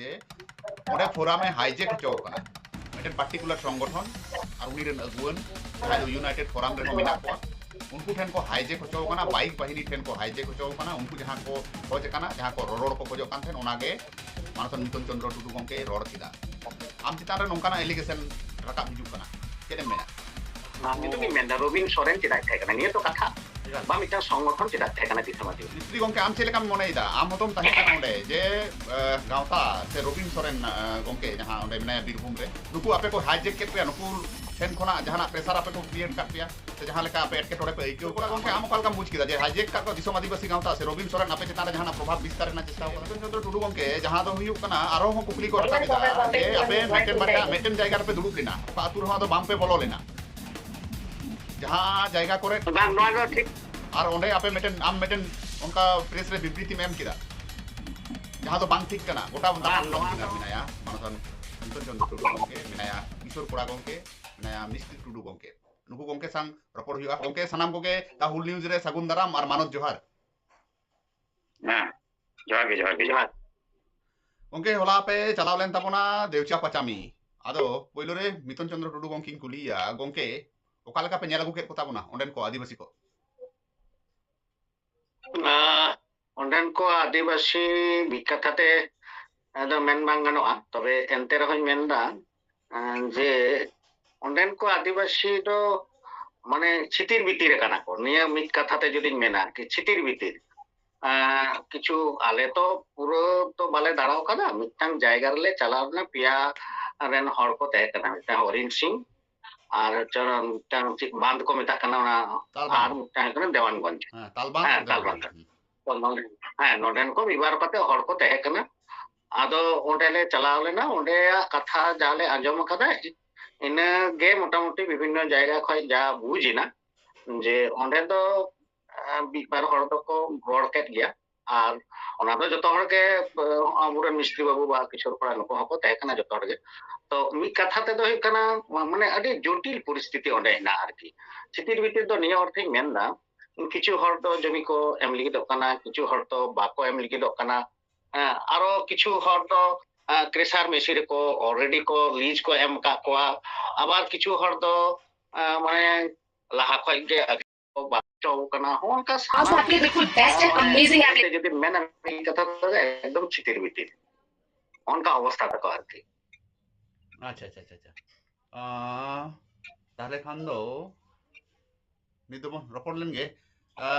যে ওটা ফোরামে হাইজেক ᱪᱚ ᱠᱟᱱᱟ ᱢᱤᱫᱴᱮᱱ ᱯᱟᱨᱴᱤᱠᱩᱞᱟᱨ ᱥᱚᱝᱜᱚᱴᱷᱚᱱ ᱟᱨ ᱩᱱᱤ ᱨᱮᱱ ᱟᱹᱜᱩᱣᱟᱹᱱ ᱡᱟᱦᱟᱸᱭ ᱫᱚ ᱤᱭᱩᱱᱟᱭᱴᱮᱰ ᱯᱷᱳᱨᱟᱢ ᱨᱮᱦᱚᱸ ᱢᱮᱱᱟᱜ ᱠᱚᱣᱟ ᱩᱱᱠᱩ ᱴᱷᱮᱱ ᱠᱚ ᱦᱟᱭᱡᱮᱠ ᱦᱚᱪᱚ ᱠᱟᱱᱟ ᱵᱟᱭᱤᱠ ᱵᱟᱦᱤᱱᱤ ᱴᱷᱮᱱ ᱠᱚ ᱦᱟᱭᱡᱮᱠ ᱦᱚᱪᱚ ᱠᱟᱱᱟ ᱩᱱᱠᱩ ᱡᱟᱦᱟᱸ ᱠᱚ ᱠᱷᱚᱡ ᱠᱟᱱᱟ ᱡᱟᱦᱟᱸ ᱠᱚ ᱨᱚᱨᱚᱲ ᱠᱚ ᱠᱷᱚᱡᱚᱜ ᱠᱟᱱ ᱛᱟᱦᱮᱱ ᱚᱱᱟᱜᱮ ᱢᱟᱱᱚᱛ ᱱᱤᱛᱚᱱ ᱪᱚᱱᱫᱨᱚ ᱴᱩᱰᱩ ᱜᱚᱢᱠᱮ ᱨᱚᱲ ᱠᱮᱫᱟ ᱟᱢ ᱪᱮᱛᱟᱱ ᱨᱮ ᱱᱚᱝᱠᱟᱱᱟᱜ এলিগেশন ᱨᱟᱠᱟᱵ ᱦᱤᱡᱩᱜ ᱠᱟᱱᱟ ᱪᱮᱫ ᱮᱢ ᱢᱮᱱᱟ ᱟᱢ ᱱᱤᱛᱚᱜ ᱤᱧ ᱢᱮᱱᱫᱟ ᱨᱚᱵᱤᱱ ᱥᱚᱨᱮᱱ ᱪᱮᱫᱟᱭ ᱛᱟᱦᱮᱸ ᱠᱟᱱᱟ ᱱᱤᱭᱟᱹ ᱛᱚ ᱠᱟᱛᱷᱟ මම ඉතා සංවකන් ටත් හැකන තිසමති ස්ත්‍රීගොන්ක අම්සේලකම් මොනයිද අමතුම් තහකනොඩේ ජේ ගවතා සේ රොබින් සොරෙන් ගොන්කේ ජහ ොඩ මෙනෑ බිරහුම්රේ නුකු අපෙකු හජෙක්කෙපය නුකුල් ᱴᱷᱮᱱ ᱠᱷᱚᱱᱟᱜ ᱡᱟᱦᱟᱱᱟᱜ ᱯᱨᱮᱥᱟᱨ ᱟᱯᱮ ᱠᱚ ᱠᱨᱤᱭᱮᱴ ᱠᱟᱜ ᱯᱮᱭᱟ ᱡᱟᱦᱟᱸ ᱞᱮᱠᱟ ᱟᱯᱮ ᱮᱴᱠᱮᱴᱚᱬᱮ ᱟᱹᱭᱠᱟᱹᱣ ᱠᱟᱫᱟ ᱜᱚᱝᱠᱮ ᱟᱢ ᱚᱠᱟ ᱞᱮᱠᱟᱢ ᱡᱮ ᱦᱟᱡᱮᱠ ᱠᱟᱜ ᱫᱤᱥᱚᱢ ᱟᱹᱫᱤᱵᱟᱹᱥᱤ ᱜᱟᱶᱛᱟ ᱥᱮ ᱨᱚᱵᱤᱱ ᱥᱚᱨᱮᱱ ᱟᱯᱮ ᱪᱮᱛᱟᱱ ᱨᱮ ᱡᱟᱦᱟᱱᱟᱜ ᱯᱨᱚᱵᱷᱟᱵ ᱵᱤᱥᱛᱟᱨ ᱨᱮᱱᱟᱜ ᱪᱮᱥᱴᱟ ᱴᱩᱰᱩ ᱜᱚᱝᱠᱮ ᱡᱟᱦᱟᱸ ᱫᱚ ᱦᱩᱭᱩᱜ ᱠᱟᱱᱟ ᱟᱨᱚ ᱠᱩᱠᱞᱤ ᱠᱚ ᱟᱯᱮ ᱢᱤᱫᱴᱮᱱ ᱵᱟᱨᱭᱟ ᱢᱤᱫᱴᱮᱱ ᱡᱟᱭᱜᱟ ᱨᱮᱯᱮ ᱫᱩᱲᱩᱵ ᱞᱮᱱᱟ ᱟᱯᱮ ᱟᱹᱛᱩ ᱨᱮᱦᱚᱸ ᱵᱟᱝᱯᱮ ᱵᱚᱞᱚ ᱞᱮᱱᱟ ᱡᱟᱦᱟᱸ ᱡᱟᱭᱜᱟ ᱠᱚᱨᱮ ᱵᱟᱝ ᱱᱚᱣᱟ ᱫᱚ ᱴᱷᱤᱠ ᱟᱨ ᱚᱸᱰᱮ ᱟᱯᱮ ᱢᱤᱫᱴᱮᱱ ᱟᱢ ᱢᱤᱫᱴᱮᱱ ᱚᱱᱠᱟ ᱯᱨᱮᱥ ᱨᱮ ᱵᱤᱵᱨᱤᱛᱤᱢ ᱮᱢ ᱠᱮᱫᱟ ᱡᱟᱦᱟᱸ ᱫᱚ ᱵᱟᱝ ᱴᱷᱤᱠ ᱠᱟᱱᱟ ᱜᱚᱴᱟ ᱵᱚᱱᱫᱟ ᱢᱮᱱᱟᱭᱟ ᱢᱟᱱᱚᱛᱟᱱ ᱥᱩᱱᱫᱚᱨ ᱪᱚᱱᱫᱨᱚ ᱴᱩᱰᱩ ᱜᱚᱝᱠᱮ ᱢᱮᱱᱟᱭᱟ ᱠᱤᱥᱳᱨ ᱠᱚᱲᱟ ᱜᱚᱝᱠᱮ ᱢᱮᱱᱟᱭᱟ ᱢᱤᱥᱛᱨᱤ ᱴᱩᱰᱩ ᱜᱚᱝᱠᱮ ᱱᱩᱠᱩ ᱜᱚᱝᱠᱮ ᱥᱟᱝ ᱨᱚᱯᱚᱲ ᱦᱩᱭᱩᱜᱼᱟ ᱜᱚᱝᱠᱮ ᱥᱟᱱᱟᱢ ᱠᱚᱜᱮ ᱦᱩᱞ ᱱᱤᱭᱩᱡ ᱨᱮ ᱥᱟᱹᱜᱩᱱ ᱫᱟᱨᱟᱢ ᱟᱨ ᱢᱟᱱᱚᱛ ᱡᱚᱦᱟᱨ ᱦᱮᱸ ᱡᱚᱦᱟᱨ ᱜᱮ ᱡᱚᱦᱟᱨ ᱜᱮ ᱡᱚᱦᱟᱨ ᱜᱚᱝᱠᱮ ᱦᱚᱞᱟ ᱯᱮ ᱪᱟᱞᱟᱣ ᱞᱮᱱ ᱛᱟᱵᱚᱱᱟ ᱫᱮᱣᱪᱟ ᱯᱟᱪᱟᱢᱤ ᱟᱫᱚ ᱯᱳᱭᱞᱳ ᱨᱮ ᱢᱤᱛᱚᱱ ᱪᱚᱱᱫᱨᱚ ᱴᱩᱰᱩ ᱜᱚᱝᱠᱮᱧ ᱠᱩᱞᱤᱭᱟ ᱜᱚᱝᱠᱮ ᱚᱠᱟ ᱞᱮᱠᱟ ᱯᱮ ᱧᱮᱞ ᱟᱹᱜᱩ ᱠᱮᱫ ᱠᱚ ᱛᱟᱵᱚᱱᱟ ᱚᱸᱰᱮᱱ ᱠᱚ ᱟᱹᱫᱤᱵᱟᱹᱥᱤ ᱠᱚ ᱚᱸᱰᱮᱱ ᱠᱚ ᱟᱹᱫᱤᱵᱟᱹᱥᱤ ᱢᱤᱫ ᱠᱟᱛᱷᱟᱛᱮ ᱟᱫᱚ ᱢᱮᱱ ᱵᱟᱝ ᱜᱟᱱᱚᱜᱼᱟ ᱛᱚᱵᱮ ᱮᱱᱛᱮ ᱨᱮᱦᱚᱸᱧ ᱢᱮᱱᱫᱟ ᱟᱸ, ᱡᱮ ᱚᱸᱰᱮᱱ ᱠᱚ ᱟᱹᱫᱤᱵᱟᱹᱥᱤ ᱫᱚ ᱢᱟᱱᱮ ᱪᱷᱤᱛᱤᱨ ᱵᱤᱛᱤᱨ ᱠᱟᱱᱟ ᱠᱚ ᱱᱤᱭᱟᱹ ᱢᱤᱫ ᱠᱟᱛᱷᱟᱛᱮ ᱡᱩᱫᱤᱧ ᱢᱮᱱᱟ ᱠᱤ ᱪᱷᱤᱛᱤᱨ ᱵᱤᱛᱤᱨ ᱟᱸ, ᱠᱤᱪᱷᱩ ᱟᱞᱮ ᱛᱚ ᱯᱩᱨᱟᱹ ᱛᱚ ᱵᱟᱞᱮ ᱫᱟᱬᱟᱣ ᱠᱟᱫᱟ ᱢᱤᱫᱴᱟᱝ ᱡᱟᱭᱜᱟ ᱨᱮᱞᱮ ᱪᱟᱞᱟᱣ ᱞᱮᱱᱟ ᱯᱮᱭᱟ ᱨᱮᱱ ᱦᱚᱲ ᱠᱚ ᱛᱟᱦᱮᱸ ᱠᱟᱱᱟ ᱢᱤᱫᱴᱟᱝ ᱦᱚᱨᱤᱱ ᱥᱤᱝ আর বাঁধ কমে তাকানা আর দেওয়ানগঞ্জ হ্যাঁ তালবান্ধ হ্যাঁ ᱱᱚᱰᱮᱱ ᱠᱚ ᱢᱤᱫ ᱵᱟᱨ ᱠᱟᱛᱮ ᱦᱚᱲ ᱠᱚ ᱛᱟᱦᱮᱸ ᱠᱟᱱᱟ ᱟᱫᱚ ᱚᱸᱰᱮᱞᱮ ᱪᱟᱞᱟᱣ ᱞᱮᱱᱟ ᱚᱸᱰᱮᱭᱟᱜ ᱠᱟᱛᱷᱟ ᱡᱟᱦᱟᱸᱞᱮ ᱟᱸᱡᱚᱢ ᱟᱠᱟᱫᱟ ᱤᱱᱟᱹᱜᱮ ᱢᱚᱴᱟᱢᱩᱴᱤ ᱵᱤᱵᱷᱤᱱᱱᱚ ᱡᱟᱭᱜᱟ ᱠᱷᱚᱡ ᱡᱟ ᱵᱩᱡᱽ ᱮᱱᱟ ᱡᱮ ᱚᱸᱰᱮ ᱫᱚ ᱢᱤᱫ ᱵᱟᱨ ᱦᱚᱲ ᱫᱚᱠᱚ ᱨᱚᱲ ᱠᱮᱫ ᱜᱮᱭᱟ ᱟᱨ ᱚᱱᱟ ᱫᱚ ᱡᱚᱛᱚ ᱦᱚᱲ ᱜᱮ ᱟᱵᱚᱨᱮᱱ ᱢᱤᱥᱛᱨᱤ ᱵᱟᱹᱵᱩ ᱵᱟ ᱠᱤᱥᱳᱨ ᱠᱚᱲᱟ ᱱᱩᱠᱩ ᱦᱚᱸᱠᱚ ᱛᱟᱦᱮᱸ ᱠᱟᱱᱟ ᱡᱚᱛᱚ ᱦᱚᱲ ᱜᱮ तो मिद कथा तेदो होना माने जटिल परिस्थिति ओंडे हेना आरकी छितिर भीतर दो निया अर्थे मेनदा किछु जमी को एम लिगिदो कना बाको एम लिगिदो कना आरो किछु मेसिन को ऑलरेडी को लीज को एम का कोआ आबार किछु तो माने लाहा खय के बाचो कना होनका साथ आपके बेस्ट अमेजिंग एकदम छितिर भीतर अवस्था तक আচ্ছা আচ্ছা আচ্ছা আচ্ছা ᱛᱟᱦᱞᱮ ᱠᱷᱟᱱ ᱫᱚ ᱱᱤᱛ ᱫᱚᱵᱚᱱ ᱨᱚᱯᱚᱲ ᱞᱮᱱ ᱜᱮ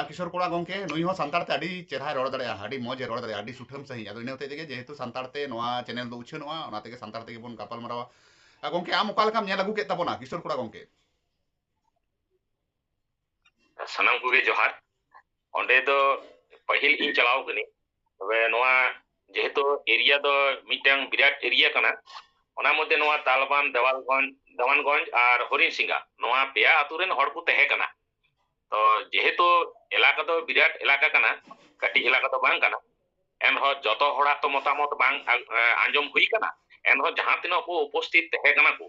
ᱠᱤᱥᱚᱨ ᱠᱚᱲᱟ ᱜᱚᱝᱠᱮ ᱱᱩᱭ ᱦᱚᱸ ᱥᱟᱱᱛᱟᱲ ᱛᱮ ᱟᱹᱰᱤ ᱪᱮᱨᱦᱟᱭ ᱨᱚᱲ ᱫᱟᱲᱮᱭᱟᱜᱼᱟ ᱟᱹᱰᱤ ᱢᱚᱡᱽ ᱮ ᱨᱚᱲ ᱫᱟᱲᱮᱭᱟᱜᱼᱟ ᱟᱹᱰᱤ ᱥᱩᱴᱷᱟᱹᱢ ᱥᱟᱹᱦᱤᱡ ᱟᱫᱚ ᱤᱱᱟᱹ ᱛᱮ ᱜᱮ ᱡᱮᱦᱮᱛᱩ ᱥᱟᱱᱛᱟᱲ ᱛᱮ ᱱᱚᱣᱟ ᱪᱮᱱᱮᱞ ᱫᱚ ᱩᱪᱷᱟᱹᱱᱚᱜᱼᱟ ᱚᱱᱟ ᱛᱮᱜᱮ ᱥᱟᱱᱛᱟᱲ ᱛᱮᱜᱮ ᱵᱚᱱ ᱜᱟᱯᱟᱞ ᱢᱟᱨᱟᱣᱟ ᱜᱚᱝᱠᱮ ᱟᱢ ᱚᱠᱟ ᱞᱮᱠᱟᱢ ᱧᱮᱞ ᱟᱹᱜᱩ ᱠᱮᱫ ᱛᱟᱵᱚᱱᱟ ᱠᱤᱥᱚᱨ ᱠᱚᱲᱟ ᱜᱚᱝᱠᱮ ᱥᱟᱱᱟᱢ ᱠᱚᱜᱮ ᱡᱚᱦᱟᱨ ᱚᱸᱰᱮ ᱫᱚ ᱯᱟᱹᱦᱤᱞ ᱤᱧ ᱪᱟᱞᱟᱣ ᱠᱟᱹᱱᱟᱹᱧ ᱛᱚᱵᱮ ᱱᱚᱣᱟ ᱡᱮᱦᱮᱛᱩ ᱮᱨᱤᱭᱟ ᱫᱚ ᱢᱤᱫᱴᱟᱝ ᱵᱤᱨᱟᱴ ᱮᱨᱤᱭᱟ ᱠᱟᱱᱟ ᱚᱱᱟ ᱢᱚᱫᱽᱫᱷᱮ ᱱᱚᱣᱟ ᱛᱟᱞᱵᱟᱱ ᱫᱮᱣᱟᱞᱜᱚᱸᱡᱽ ᱫᱮᱣᱟᱱᱜᱚᱸᱡᱽ ᱟᱨ ᱦᱚᱨᱤᱱᱥᱤᱝᱜᱟ ᱱᱚᱣᱟ ᱯᱮᱭᱟ ᱟᱛᱩ ᱨᱮᱱ ᱦᱚᱲ ᱠᱚ ᱛᱟᱦᱮᱸ ᱠᱟᱱᱟ ᱛᱚ ᱡᱮᱦᱮᱛᱩ ᱮᱞᱟᱠᱟ ᱫᱚ ᱵᱤᱨᱟᱴ ᱮᱞᱟᱠᱟ ᱠᱟᱱᱟ ᱠᱟᱹᱴᱤᱡ ᱮᱞᱟᱠᱟ ᱫᱚ ᱵᱟᱝ ᱠᱟᱱᱟ ᱮᱱᱦᱚᱸ ᱡᱚᱛᱚ ᱦᱚᱲᱟᱜ ᱛᱚ ᱢᱚᱛᱟᱢᱚᱛ ᱵᱟᱝ ᱟᱸᱡᱚᱢ ᱦᱩᱭ ᱠᱟᱱᱟ ᱮᱱᱦᱚᱸ ᱡᱟᱦᱟᱸ ᱛᱤᱱᱟᱹᱜ ᱠᱚ ᱩᱯᱚᱥᱛᱷᱤᱛ ᱛᱟᱦᱮᱸ ᱠᱟᱱᱟ ᱠᱚ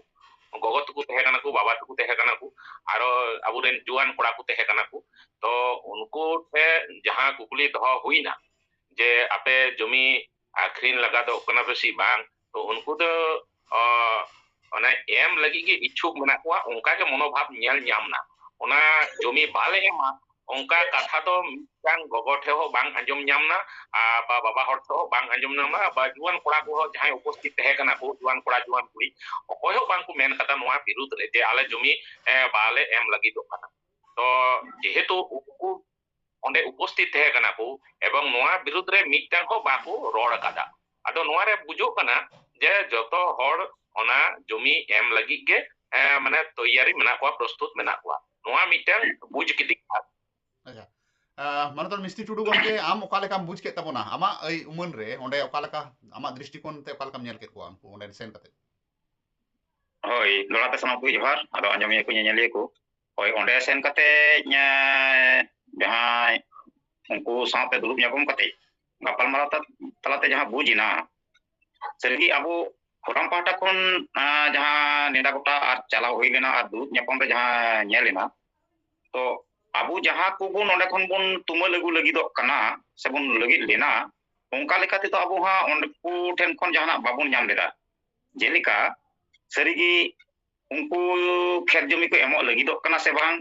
ᱜᱚᱜᱚ ᱛᱟᱠᱚ ᱛᱟᱦᱮᱸ ᱠᱟᱱᱟ ᱠᱚ ᱵᱟᱵᱟ ᱛᱟᱠᱚ ᱛᱟᱦᱮᱸ ᱠᱟᱱᱟ ᱠᱚ ᱟᱨᱚ ᱟᱵᱚᱨᱮᱱ ᱡᱩᱣᱟᱱ ᱠᱚᱲᱟ ᱠᱚ ᱛᱟᱦᱮᱸ ᱠᱟᱱᱟ ᱠᱚ ᱛᱚ ᱩᱱᱠᱩ ᱴᱷᱮᱱ ᱡᱟᱦᱟᱸ ᱠᱩᱠᱞᱤ ᱫᱚᱦᱚ ᱦᱩᱭᱱᱟ ᱡᱮ ᱟᱯᱮ ᱡᱚᱢᱤ ᱟᱠᱷᱨᱤᱧ ᱞᱟᱜᱟᱫᱚᱜ ᱠᱟᱱᱟ ᱯᱮ ᱥᱮ ᱵᱟᱝ ᱛᱚ ᱩᱱᱠᱩ ᱫᱚ ᱚᱱᱟ ᱮᱢ ᱞᱟᱹᱜᱤᱫ ᱜᱮ ᱤᱪᱪᱷᱩᱠ ᱢᱮᱱᱟᱜ ᱠᱚᱣᱟ ᱚᱱᱠᱟ ᱜᱮ ᱢᱚᱱᱳᱵᱷᱟᱵ ᱧᱮᱞ ᱧᱟᱢ ᱱᱟ ᱚᱱᱟ ᱡᱚᱢᱤ ᱵᱟᱞᱮ ᱮᱢᱟ ᱚᱱᱠᱟ ᱠᱟᱛᱷᱟ ᱫᱚ ᱢᱤᱫᱴᱟᱝ ᱜᱚᱜᱚ ᱴᱷᱮᱱ ᱦᱚᱸ ᱵᱟᱝ ᱟᱸᱡᱚᱢ ᱧᱟᱢ ᱱᱟ ᱟᱨ ᱵᱟ ᱵᱟᱵᱟ ᱦᱚᱲ ᱴᱷᱮᱱ ᱦᱚᱸ ᱵᱟᱝ ᱟᱸᱡᱚᱢ ᱧᱟᱢ ᱱᱟ ᱵᱟ ᱡᱩᱣᱟᱹᱱ ᱠᱚᱲᱟ ᱠᱚᱦᱚᱸ ᱡᱟᱦᱟᱸᱭ ᱩᱯᱚᱥᱛᱷᱤᱛ ᱛᱟᱦᱮᱸ ᱠᱟᱱᱟ ᱠᱚ ᱡᱩᱣᱟᱹᱱ ᱠᱚᱲᱟ ᱡᱩᱣᱟᱹᱱ ᱠᱩᱲᱤ ᱚᱠᱚᱭ ᱦᱚᱸ ᱵᱟᱝ ᱠᱚ ᱢᱮᱱ ᱠᱟᱫᱟ ᱱᱚᱣᱟ ᱵᱤᱨᱩᱫ ᱨᱮ ᱡᱮ ᱟᱞᱮ ᱡᱚᱢᱤ eh, ᱵᱟᱞᱮ ᱮᱢ ᱞᱟᱹᱜᱤᱫᱚᱜ ᱠᱟᱱᱟ ᱛᱚ ᱡᱮᱦᱮᱛᱩ ᱩᱱᱠᱩ ᱚᱸᱰᱮ ᱩᱯᱚᱥᱛᱷᱤᱛ ᱛᱟᱦᱮᱸ ᱠᱟᱱᱟ ᱠᱚ ᱮᱵᱚᱝ ᱱᱚᱣᱟ ᱵᱤᱨᱩᱫ ᱨᱮ ᱢᱤᱫᱴᱟᱝ ᱦᱚᱸ ᱵᱟᱠᱚ ᱨᱚᱲ ᱠᱟᱫᱟ ᱟᱫᱚ ᱱᱚᱣᱟ ᱨᱮ ᱵᱩᱡᱩᱜ ᱠᱟᱱᱟ ᱡᱮ ᱡᱚᱛᱚ ᱦᱚᱲ ᱚᱱᱟ ᱡᱚᱢᱤ ᱮᱢ ᱞᱟᱹᱜᱤᱫ ᱜᱮ ᱢᱟᱱᱮ ᱛᱮᱭᱟᱨᱤ ᱢᱮᱱᱟᱜ ᱠᱚᱣᱟ ᱯᱨᱚᱥᱛᱩᱛ ᱢᱮᱱᱟᱜ ᱠᱚᱣᱟ ᱱᱚᱣᱟ ᱢᱤᱫᱴᱟᱝ ᱵᱩᱡ ᱠᱤᱫᱤᱧ ᱟᱪᱪᱷᱟ ᱢᱟᱱᱚᱛᱚᱨ ᱢᱤᱥᱛᱨᱤ ᱴᱩᱰᱩ ᱜᱚᱢᱠᱮ ᱟᱢ ᱚᱠᱟ ᱞᱮᱠᱟᱢ ᱵᱩᱡ ᱠᱮᱫ ᱛᱟᱵᱚᱱᱟ ᱟᱢᱟᱜ ᱟᱹᱭ ᱩᱢᱟᱹᱱ ᱨᱮ ᱚᱸᱰᱮ ᱚᱠᱟ ᱞᱮᱠᱟ ᱟᱢᱟᱜ ᱫᱨᱤᱥᱴᱤᱠᱳᱱ ᱛᱮ ᱚᱠᱟ ᱞᱮᱠᱟᱢ ᱧᱮᱞ ᱠᱮᱫ ᱠᱚᱣᱟ ᱩᱱᱠᱩ ᱚᱸᱰᱮ ᱥᱮᱱ ᱠᱟᱛᱮ ᱦᱳᱭ ᱫᱚᱲᱟᱛᱮ ᱥᱟᱱᱟᱢ ᱠᱚ ᱡᱚᱦᱟᱨ ᱟᱫᱚ ᱟᱸᱡᱚᱢᱤᱭᱟᱹ ᱠᱚ ᱧᱮᱧᱮᱞᱤᱭᱟᱹ ᱠᱚ ᱦᱳᱭ ᱚᱸᱰᱮ ᱥᱮᱱ ᱠᱟᱛᱮ ᱡᱟᱦᱟᱸ ᱩᱱᱠᱩ ᱥᱟᱶᱛᱮ ᱫᱩᱲᱩᱵ ᱧᱟᱯᱟᱢ ᱠᱟᱛᱮ ᱜᱟᱯᱟᱞᱢᱟᱨᱟᱣ ᱛᱟᱞᱟᱛᱮ ᱡᱟᱦᱟᱸ ᱵᱩᱡ ᱮᱱᱟ ᱥᱟᱹᱨᱤᱜᱮ ᱟᱵᱚ ᱯᱷᱳᱨᱟᱢ ᱯᱟᱦᱴᱟ ᱠᱷᱚᱱ ᱟᱸ, ᱡᱟᱦᱟᱸ ᱱᱮᱰᱟ ᱜᱚᱴᱟ ᱟᱨ ᱪᱟᱞᱟᱣ ᱦᱩᱭ ᱞᱮᱱᱟ ᱟᱨ ᱫᱩᱲᱩᱵ ᱧᱟᱯᱟᱢ ᱨᱮ ᱡᱟᱦᱟᱸ ᱧᱮᱞ ᱮᱱᱟ ᱛᱚ ᱟᱵᱚ ᱡᱟᱦᱟᱸ ᱠᱚᱵᱚᱱ ᱚᱸᱰᱮ ᱠᱷᱚᱱ ᱵᱚᱱ ᱛᱩᱢᱟᱹᱞ ᱟᱹᱜᱩ ᱞᱟᱹᱜᱤᱫᱚᱜ ᱠᱟᱱᱟ ᱥᱮᱵᱚᱱ ᱞᱟᱹᱜᱤᱫ ᱞᱮᱱᱟ ᱚᱱᱠᱟ ᱞᱮᱠᱟ ᱛᱮᱫᱚ ᱟᱵᱚ ᱦᱟᱸᱜ ᱩᱱᱠᱩ ᱴᱷᱮᱱ ᱠᱷᱚᱱ ᱡᱟᱦᱟᱱᱟᱜ ᱵᱟᱵᱚᱱ ᱧᱟᱢ ᱞᱮᱫᱟ ᱡᱮᱞᱮᱠᱟ ᱥᱟᱹᱨᱤᱜᱮ ᱩᱱᱠᱩ ᱠᱷᱮᱛ ᱡᱚᱢᱤ ᱠᱚ ᱮᱢᱚᱜ ᱞᱟᱹᱜᱤᱫᱚᱜ ᱠᱟᱱᱟ ᱥᱮ ᱵᱟᱝ